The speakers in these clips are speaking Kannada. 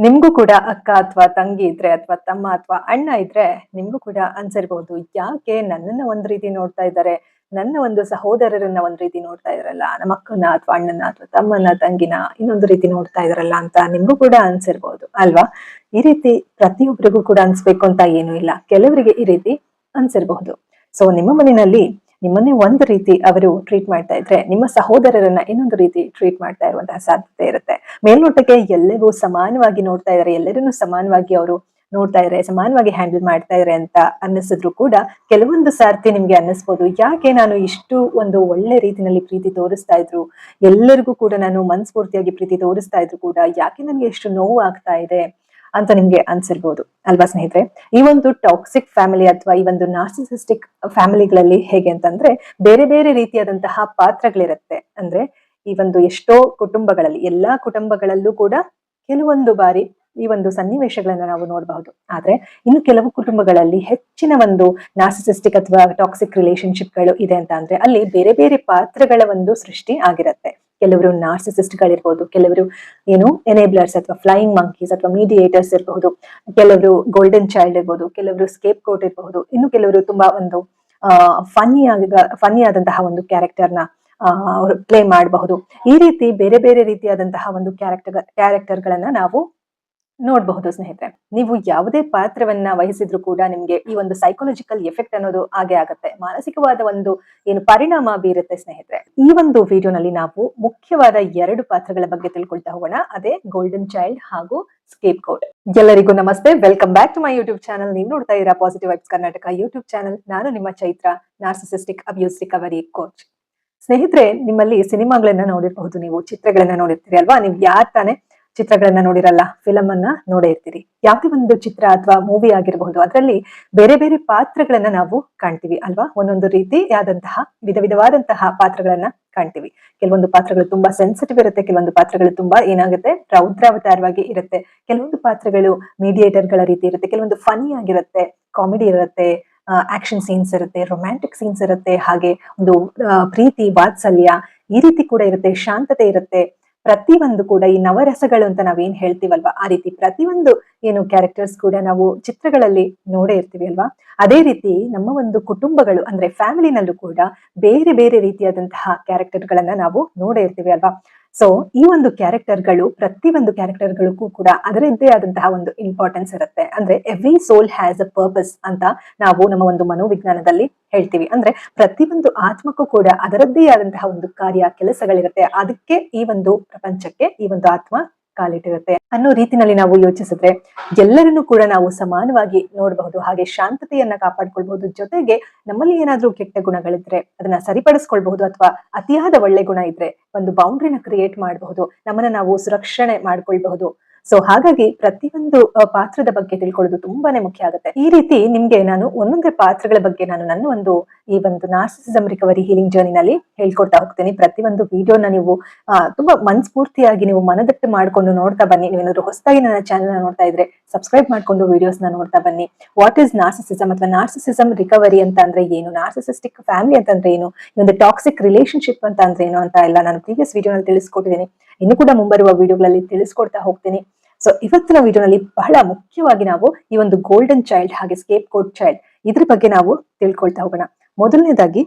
ನಿಮ್ಗೂ ಕೂಡ ಅಕ್ಕ ಅಥವಾ ತಂಗಿ ಇದ್ರೆ ಅಥವಾ ತಮ್ಮ ಅಥವಾ ಅಣ್ಣ ಇದ್ರೆ ನಿಮ್ಗೂ ಕೂಡ ಅನ್ಸಿರ್ಬಹುದು ಯಾಕೆ ನನ್ನನ್ನ ಒಂದ್ ರೀತಿ ನೋಡ್ತಾ ಇದ್ದಾರೆ? ನನ್ನ ಒಂದು ಸಹೋದರರನ್ನ ಒಂದ್ ರೀತಿ ನೋಡ್ತಾ ಇದಾರಲ್ಲ ನಮ್ಮ ಅಕ್ಕನ ಅಥವಾ ಅಣ್ಣನ ಅಥವಾ ತಮ್ಮನ ತಂಗಿನ ಇನ್ನೊಂದು ರೀತಿ ನೋಡ್ತಾ ಇದಾರಲ್ಲ ಅಂತ ನಿಮ್ಗೂ ಕೂಡ ಅನ್ಸಿರ್ಬಹುದು ಅಲ್ವಾ? ಈ ರೀತಿ ಪ್ರತಿಯೊಬ್ಬರಿಗೂ ಕೂಡ ಅನ್ಸ್ಬೇಕು ಅಂತ ಏನೂ ಇಲ್ಲ. ಕೆಲವರಿಗೆ ಈ ರೀತಿ ಅನ್ಸಿರ್ಬಹುದು ಸೊ ನಿಮ್ಮ ಮನೆಯಲ್ಲಿ ನಿಮ್ಮನ್ನೇ ಒಂದು ರೀತಿ ಅವರು ಟ್ರೀಟ್ ಮಾಡ್ತಾ ಇದ್ರೆ, ನಿಮ್ಮ ಸಹೋದರರನ್ನ ಇನ್ನೊಂದು ರೀತಿ ಟ್ರೀಟ್ ಮಾಡ್ತಾ ಇರುವಂತಹ ಸಾಧ್ಯತೆ ಇರುತ್ತೆ. ಮೇಲ್ನೋಟಕ್ಕೆ ಎಲ್ಲರಿಗೂ ಸಮಾನವಾಗಿ ನೋಡ್ತಾ ಇದ್ದಾರೆ ಎಲ್ಲರನ್ನೂ ಸಮಾನವಾಗಿ ಅವರು ನೋಡ್ತಾ ಇದ್ದಾರೆ ಸಮಾನವಾಗಿ ಹ್ಯಾಂಡಲ್ ಮಾಡ್ತಾ ಇದ್ದಾರೆ ಅಂತ ಅನ್ನಿಸಿದ್ರು ಕೂಡ ಕೆಲವೊಂದು ಸಾರ್ತಿ ನಿಮ್ಗೆ ಅನ್ನಿಸ್ಬೋದು. ಯಾಕೆ ನಾನು ಇಷ್ಟು ಒಂದು ಒಳ್ಳೆ ರೀತಿನಲ್ಲಿ ಪ್ರೀತಿ ತೋರಿಸ್ತಾ ಇದ್ರು? ಎಲ್ಲರಿಗೂ ಕೂಡ ನಾನು ಮನಸ್ಫೂರ್ತಿಯಾಗಿ ಪ್ರೀತಿ ತೋರಿಸ್ತಾ ಇದ್ರು ಕೂಡ ಯಾಕೆ ನನಗೆ ಎಷ್ಟು ನೋವು ಆಗ್ತಾ ಇದೆ? ಅಂತ ನಿಮ್ಗೆ ಅನ್ಸಿರ್ಬೋದು. ಅಲ್ವಾ ಸ್ನೇಹಿತರೆ? ಈ ಒಂದು ಟಾಕ್ಸಿಕ್ ಫ್ಯಾಮಿಲಿ ಅಥವಾ ಈ ಒಂದು ನಾರ್ಸಿಸಿಸ್ಟಿಕ್ ಫ್ಯಾಮಿಲಿಗಳಲ್ಲಿ ಹೇಗೆ ಅಂತಂದ್ರೆ, ಬೇರೆ ಬೇರೆ ರೀತಿಯಾದಂತಹ ಪಾತ್ರಗಳಿರುತ್ತೆ. ಅಂದ್ರೆ ಈ ಒಂದು ಎಷ್ಟೋ ಕುಟುಂಬಗಳಲ್ಲಿ, ಎಲ್ಲಾ ಕುಟುಂಬಗಳಲ್ಲೂ ಕೂಡ ಕೆಲವೊಂದು ಬಾರಿ ಈ ಒಂದು ಸನ್ನಿವೇಶಗಳನ್ನ ನಾವು ನೋಡಬಹುದು. ಆದ್ರೆ ಇನ್ನು ಕೆಲವು ಕುಟುಂಬಗಳಲ್ಲಿ ಹೆಚ್ಚಿನ ಒಂದು ನಾರ್ಸಿಸಿಸ್ಟಿಕ್ ಅಥವಾ ಟಾಕ್ಸಿಕ್ ರಿಲೇಶನ್ಶಿಪ್ಗಳು ಇದೆ ಅಂತ ಅಲ್ಲಿ ಬೇರೆ ಬೇರೆ ಪಾತ್ರಗಳ ಒಂದು ಸೃಷ್ಟಿ ಆಗಿರತ್ತೆ. ಕೆಲವರು ನಾರ್ಸಿಸಿಸ್ಟ್ ಗಳಿರ್ಬೋದು ಕೆಲವರು ಏನು ಎನೇಬ್ಲರ್ಸ್ ಅಥವಾ ಫ್ಲೈಯಿಂಗ್ ಮಂಕೀಸ್ ಅಥವಾ ಮೀಡಿಯೇಟರ್ಸ್ ಇರಬಹುದು ಕೆಲವರು ಗೋಲ್ಡನ್ ಚೈಲ್ಡ್ ಇರ್ಬೋದು, ಕೆಲವರು ಸ್ಕೇಪ್ ಕೋಟ್ ಇರಬಹುದು ಇನ್ನು ಕೆಲವರು ತುಂಬಾ ಒಂದು ಫನ್ನಿ ಆಗ ಫನ್ನಿ ಆದಂತಹ ಒಂದು ಕ್ಯಾರೆಕ್ಟರ್ನ ಅವರು ಪ್ಲೇ ಮಾಡಬಹುದು. ಈ ರೀತಿ ಬೇರೆ ಬೇರೆ ರೀತಿಯಾದಂತಹ ಒಂದು ಕ್ಯಾರೆಕ್ಟರ್ ಕ್ಯಾರೆಕ್ಟರ್ಗಳನ್ನ ನಾವು ನೋಡಬಹುದು ಸ್ನೇಹಿತರೆ. ನೀವು ಯಾವುದೇ ಪಾತ್ರವನ್ನ ವಹಿಸಿದ್ರು ಕೂಡ ನಿಮ್ಗೆ ಈ ಒಂದು ಸೈಕೋಲಜಿಕಲ್ ಎಫೆಕ್ಟ್ ಅನ್ನೋದು ಹಾಗೆ ಆಗುತ್ತೆ. ಮಾನಸಿಕವಾದ ಒಂದು ಏನು ಪರಿಣಾಮ ಬೀರುತ್ತೆ ಸ್ನೇಹಿತರೆ. ಈ ಒಂದು ವಿಡಿಯೋನಲ್ಲಿ ನಾವು ಮುಖ್ಯವಾದ ಎರಡು ಪಾತ್ರಗಳ ಬಗ್ಗೆ ತಿಳ್ಕೊಳ್ತಾ ಹೋಗೋಣ. ಅದೇ ಗೋಲ್ಡನ್ ಚೈಲ್ಡ್ ಹಾಗೂ ಸ್ಕೇಪ್ ಕೋಡ್ ಎಲ್ಲರಿಗೂ ನಮಸ್ತೆ. Welcome back to my YouTube channel ನೀವು ನೋಡ್ತಾ ಇರೋ positive vibes Karnataka YouTube channel ನಾನು ನಿಮ್ಮ Chaitra narcissistic abuse recovery coach ಸ್ನೇಹಿತರೆ, ನಿಮ್ಮಲ್ಲಿ ಸಿನಿಮಾಗಳನ್ನ ನೋಡಿರಬಹುದು ನೀವು, ಚಿತ್ರಗಳನ್ನ ನೋಡಿರ್ತೀರಿ ಅಲ್ವಾ? ನೀವು ಯಾರ್ ತಾನೇ? ಚಿತ್ರಗಳನ್ನ ನೋಡಿರಲ್ಲ ಫಿಲಮ್ ಅನ್ನ ನೋಡೇ ಇರ್ತೀರಿ. ಯಾವುದೇ ಒಂದು ಚಿತ್ರ ಅಥವಾ ಮೂವಿ ಆಗಿರಬಹುದು, ಅದರಲ್ಲಿ ಬೇರೆ ಬೇರೆ ಪಾತ್ರಗಳನ್ನ ನಾವು ಕಾಣ್ತೀವಿ ಅಲ್ವಾ? ಒಂದೊಂದು ರೀತಿಯಾದಂತಹ ವಿಧ ವಿಧವಾದಂತಹ ಪಾತ್ರಗಳನ್ನ ಕಾಣ್ತೀವಿ. ಕೆಲವೊಂದು ಪಾತ್ರಗಳು ತುಂಬಾ ಸೆನ್ಸಿಟಿವ್ ಇರುತ್ತೆ, ಕೆಲವೊಂದು ಪಾತ್ರಗಳು ತುಂಬಾ ಏನಾಗುತ್ತೆ, ರೌದ್ರಾವತಾರವಾಗಿ ಇರುತ್ತೆ. ಕೆಲವೊಂದು ಪಾತ್ರಗಳು ಮೀಡಿಯೇಟರ್ಗಳ ರೀತಿ ಇರುತ್ತೆ, ಕೆಲವೊಂದು ಫನಿ ಆಗಿರುತ್ತೆ ಕಾಮಿಡಿ ಇರುತ್ತೆ ಆಕ್ಷನ್ ಸೀನ್ಸ್ ಇರುತ್ತೆ ರೊಮ್ಯಾಂಟಿಕ್ ಸೀನ್ಸ್ ಇರುತ್ತೆ, ಹಾಗೆ ಒಂದು ಪ್ರೀತಿ, ವಾತ್ಸಲ್ಯ ಈ ರೀತಿ ಕೂಡ ಇರುತ್ತೆ, ಶಾಂತತೆ ಇರುತ್ತೆ. ಪ್ರತಿಯೊಂದು ಕೂಡ ಈ ನವರಸಗಳು ಅಂತ ನಾವೇನ್ ಹೇಳ್ತೀವಲ್ವಾ? ಆ ರೀತಿ ಪ್ರತಿಯೊಂದು ಏನು ಕ್ಯಾರೆಕ್ಟರ್ಸ್ ಕೂಡ ನಾವು ಚಿತ್ರಗಳಲ್ಲಿ ನೋಡೇ ಇರ್ತೀವಿ ಅಲ್ವಾ? ಅದೇ ರೀತಿ ನಮ್ಮ ಒಂದು ಕುಟುಂಬಗಳು ಅಂದ್ರೆ ಫ್ಯಾಮಿಲಿನಲ್ಲೂ ಕೂಡ ಬೇರೆ ಬೇರೆ ರೀತಿಯಾದಂತಹ ಕ್ಯಾರೆಕ್ಟರ್ ಗಳನ್ನ ನಾವು ನೋಡೇ ಇರ್ತೀವಿ ಅಲ್ವಾ? ಸೊ ಈ ಒಂದು ಕ್ಯಾರೆಕ್ಟರ್ಗಳು ಪ್ರತಿ ಒಂದು ಕ್ಯಾರೆಕ್ಟರ್ಗಳಿಗೂ ಕೂಡ ಅದರದ್ದೇ ಆದಂತಹ ಒಂದು ಇಂಪಾರ್ಟೆನ್ಸ್ ಇರುತ್ತೆ. ಅಂದ್ರೆ every soul has a purpose ಅಂತ ನಾವು ನಮ್ಮ ಒಂದು ಮನೋವಿಜ್ಞಾನದಲ್ಲಿ ಹೇಳ್ತೀವಿ. ಅಂದ್ರೆ ಪ್ರತಿಯೊಂದು ಆತ್ಮಕ್ಕೂ ಕೂಡ ಅದರದ್ದೇ ಆದಂತಹ ಒಂದು ಕಾರ್ಯ, ಕೆಲಸಗಳಿರುತ್ತೆ. ಅದಕ್ಕೆ ಈ ಒಂದು ಪ್ರಪಂಚಕ್ಕೆ ಈ ಒಂದು ಆತ್ಮ ಕಾಲಿಟ್ಟಿರುತ್ತೆ ಅನ್ನೋ ರೀತಿನಲ್ಲಿ ನಾವು ಯೋಚಿಸಿದ್ರೆ ಎಲ್ಲರನ್ನು ಕೂಡ ನಾವು ಸಮಾನವಾಗಿ ನೋಡಬಹುದು, ಹಾಗೆ ಶಾಂತತೆಯನ್ನ ಕಾಪಾಡ್ಕೊಳ್ಬಹುದು, ಜೊತೆಗೆ ನಮ್ಮಲ್ಲಿ ಏನಾದ್ರೂ ಕೆಟ್ಟ ಗುಣಗಳಿದ್ರೆ ಅದನ್ನ ಸರಿಪಡಿಸ್ಕೊಳ್ಬಹುದು ಅಥವಾ ಅತಿಯಾದ ಒಳ್ಳೆ ಗುಣ ಇದ್ರೆ ಒಂದು ಬೌಂಡ್ರಿನ ಕ್ರಿಯೇಟ್ ಮಾಡಬಹುದು, ನಮ್ಮನ್ನ ನಾವು ಸುರಕ್ಷಣೆ ಮಾಡ್ಕೊಳ್ಬಹುದು. ಸೊ ಹಾಗಾಗಿ ಪ್ರತಿಯೊಂದು ಪಾತ್ರದ ಬಗ್ಗೆ ತಿಳ್ಕೊಳ್ಳೋದು ತುಂಬಾನೇ ಮುಖ್ಯ ಆಗುತ್ತೆ. ಈ ರೀತಿ ನಿಮ್ಗೆ ನಾನು ಒಂದೊಂದೇ ಪಾತ್ರಗಳ ಬಗ್ಗೆ ನಾನು ನನ್ನ ಒಂದು ಈ ಒಂದು ನಾರ್ಸಿಸಮ್ ರಿಕವರಿ ಹೀಲಿಂಗ್ ಜರ್ನಿನಲ್ಲಿ ಹೇಳ್ಕೊಡ್ತಾ ಹೋಗ್ತೀನಿ. ಪ್ರತಿಯೊಂದು ವಿಡಿಯೋನ ನೀವು ತುಂಬಾ ಮನಸ್ಫೂರ್ತಿಯಾಗಿ ನೀವು ಮನದಟ್ಟು ಮಾಡ್ಕೊಂಡು ನೋಡ್ತಾ ಬನ್ನಿ. ನೀವೇನಾದ್ರು ಹೊಸದಾಗಿ ನನ್ನ ಚಾನಲ್ ನೋಡ್ತಾ ಇದ್ರೆ ಸಬ್ಸ್ಕ್ರೈಬ್ ಮಾಡ್ಕೊಂಡು ವಿಡಿಯೋಸ್ ನೋಡ್ತಾ ಬನ್ನಿ. ವಾಟ್ ಇಸ್ ನಾರ್ಸಿಸಿಸಮ್ ಅಥವಾ ನಾರ್ಸಿಸಿಸಮ್ ರಿಕವರಿ ಅಂತ ಅಂದ್ರೆ ಏನು? ನಾರ್ಸಿಸಿಸ್ಟಿಕ್ ಫ್ಯಾಮಿಲಿ ಅಂತಂದ್ರೆ ಏನು? ಒಂದು ಟಾಕ್ಸಿಕ್ ರಿಲೇಶನ್ಶಿಪ್ ಅಂತ ಅಂದ್ರೆ ಏನು ಅಂತ ಎಲ್ಲ ನಾನು ಪ್ರೀವಿಯಸ್ ವಿಡಿಯೋನಲ್ಲಿ ತಿಳಿಸ್ಕೊಟ್ಟಿದ್ದೀನಿ. ಇನ್ನು ಕೂಡ ಮುಂಬರುವ ವಿಡಿಯೋಗಳಲ್ಲಿ ತಿಳಿಸ್ಕೊಡ್ತಾ ಹೋಗ್ತೀನಿ. ಸೊ ಇವತ್ತಿನ ವಿಡಿಯೋನಲ್ಲಿ ಬಹಳ ಮುಖ್ಯವಾಗಿ ನಾವು ಈ ಒಂದು ಗೋಲ್ಡನ್ ಚೈಲ್ಡ್ ಹಾಗೆ ಸ್ಕೇಪ್ ಕೋಟ್ ಚೈಲ್ಡ್ ಇದ್ರ ಬಗ್ಗೆ ನಾವು ತಿಳ್ಕೊಳ್ತಾ ಹೋಗೋಣ. ಮೊದಲನೇದಾಗಿ,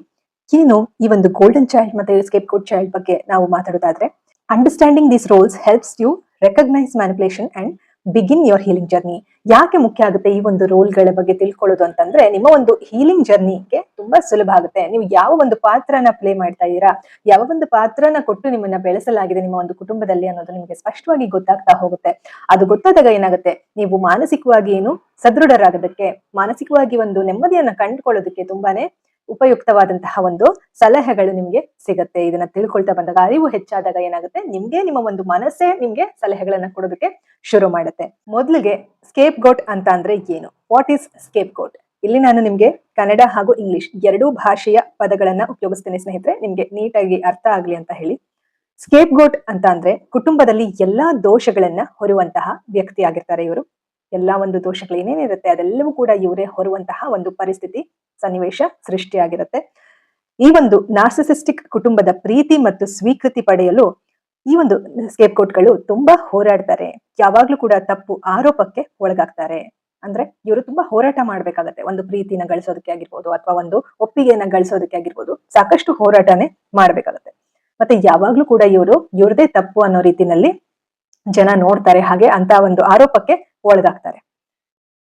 ಏನು ಈ ಒಂದು ಗೋಲ್ಡನ್ ಚೈಲ್ಡ್ ಮತ್ತೆ ಸ್ಕೇಪ್ ಕೋಡ್ ಚೈಲ್ಡ್ ಬಗ್ಗೆ ನಾವು ಮಾತಾಡೋದಾದ್ರೆ understanding these roles helps you recognise manipulation and begin your healing journey ಯಾಕೆ ಮುಖ್ಯ ಆಗುತ್ತೆ ಈ ಒಂದು ರೋಲ್ಗಳ ಬಗ್ಗೆ ತಿಳ್ಕೊಳ್ಳೋದು ಅಂತಂದ್ರೆ, ನಿಮ್ಮ ಒಂದು ಹೀಲಿಂಗ್ ಜರ್ನಿಗೆ ತುಂಬಾ ಸುಲಭ ಆಗುತ್ತೆ. ನೀವು ಯಾವ ಒಂದು ಪಾತ್ರನ ಪ್ಲೇ ಮಾಡ್ತಾ ಇದ್ದೀರಾ, ಯಾವ ಒಂದು ಪಾತ್ರನ ಕೊಟ್ಟು ನಿಮ್ಮನ್ನ ಬೆಳೆಸಲಾಗಿದೆ ನಿಮ್ಮ ಒಂದು ಕುಟುಂಬದಲ್ಲಿ ಅನ್ನೋದು ನಿಮಗೆ ಸ್ಪಷ್ಟವಾಗಿ ಗೊತ್ತಾಗ್ತಾ ಹೋಗುತ್ತೆ. ಅದು ಗೊತ್ತಾದಾಗ ಏನಾಗುತ್ತೆ? ನೀವು ಮಾನಸಿಕವಾಗಿ ಏನು ಸದೃಢರಾಗೋದಕ್ಕೆ, ಮಾನಸಿಕವಾಗಿ ಒಂದು ನೆಮ್ಮದಿಯನ್ನ ಕಂಡುಕೊಳ್ಳೋದಕ್ಕೆ ತುಂಬಾನೇ ಉಪಯುಕ್ತವಾದಂತಹ ಒಂದು ಸಲಹೆಗಳು ನಿಮ್ಗೆ ಸಿಗತ್ತೆ. ಇದನ್ನ ತಿಳ್ಕೊಳ್ತಾ ಬಂದಾಗ ಅರಿವು ಹೆಚ್ಚಾದಾಗ ಏನಾಗುತ್ತೆ? ನಿಮ್ಗೆ ನಿಮ್ಮ ಒಂದು ಮನಸ್ಸೇ ನಿಮ್ಗೆ ಸಲಹೆಗಳನ್ನ ಕೊಡೋದಕ್ಕೆ ಶುರು ಮಾಡುತ್ತೆ. ಮೊದಲಿಗೆ ಸ್ಕೇಪ್ ಗೋಟ್ ಅಂತ ಅಂದ್ರೆ ಏನು? ವಾಟ್ ಈಸ್ ಸ್ಕೇಪ್ ಗೋಟ್ ಇಲ್ಲಿ ನಾನು ನಿಮ್ಗೆ ಕನ್ನಡ ಹಾಗೂ ಇಂಗ್ಲಿಷ್ ಎರಡೂ ಭಾಷೆಯ ಪದಗಳನ್ನ ಉಪಯೋಗಿಸ್ತೇನೆ ಸ್ನೇಹಿತರೆ. ನಿಮ್ಗೆ ನೀಟಾಗಿ ಅರ್ಥ ಆಗ್ಲಿ ಅಂತ ಹೇಳಿ. ಸ್ಕೇಪ್ ಗೋಟ್ ಅಂತ ಅಂದ್ರೆ ಕುಟುಂಬದಲ್ಲಿ ಎಲ್ಲಾ ದೋಷಗಳನ್ನ ಹೊರುವಂತಹ ವ್ಯಕ್ತಿ ಆಗಿರ್ತಾರೆ ಇವರು. ಎಲ್ಲಾ ಒಂದು ದೋಷಗಳು ಏನೇನಿರುತ್ತೆ ಅದೆಲ್ಲವೂ ಕೂಡ ಇವರೇ ಹೊರುವಂತಹ ಒಂದು ಪರಿಸ್ಥಿತಿ ಸನ್ನಿವೇಶ ಸೃಷ್ಟಿಯಾಗಿರುತ್ತೆ. ಈ ಒಂದು ನಾರ್ಸಿಸಿಸ್ಟಿಕ್ ಕುಟುಂಬದ ಪ್ರೀತಿ ಮತ್ತು ಸ್ವೀಕೃತಿ ಪಡೆಯಲು ಈ ಒಂದು ಸ್ಕೇಪ್ ಕೋಟ್ಗಳು ತುಂಬಾ ಹೋರಾಡ್ತಾರೆ. ಯಾವಾಗ್ಲೂ ಕೂಡ ತಪ್ಪು ಆರೋಪಕ್ಕೆ ಒಳಗಾಗ್ತಾರೆ. ಅಂದ್ರೆ ಇವರು ತುಂಬಾ ಹೋರಾಟ ಮಾಡ್ಬೇಕಾಗತ್ತೆ. ಒಂದು ಪ್ರೀತಿನ ಗಳಿಸೋದಕ್ಕೆ ಆಗಿರ್ಬೋದು ಅಥವಾ ಒಂದು ಒಪ್ಪಿಗೆಯನ್ನ ಗಳಿಸೋದಕ್ಕೆ ಆಗಿರ್ಬೋದು ಸಾಕಷ್ಟು ಹೋರಾಟನೇ ಮಾಡ್ಬೇಕಾಗತ್ತೆ. ಮತ್ತೆ ಯಾವಾಗ್ಲೂ ಕೂಡ ಇವರು ಇವ್ರದೇ ತಪ್ಪು ಅನ್ನೋ ರೀತಿನಲ್ಲಿ ಜನ ನೋಡ್ತಾರೆ ಹಾಗೆ ಅಂತ ಒಂದು ಆರೋಪಕ್ಕೆ ಒಳಗಾಗ್ತಾರೆ.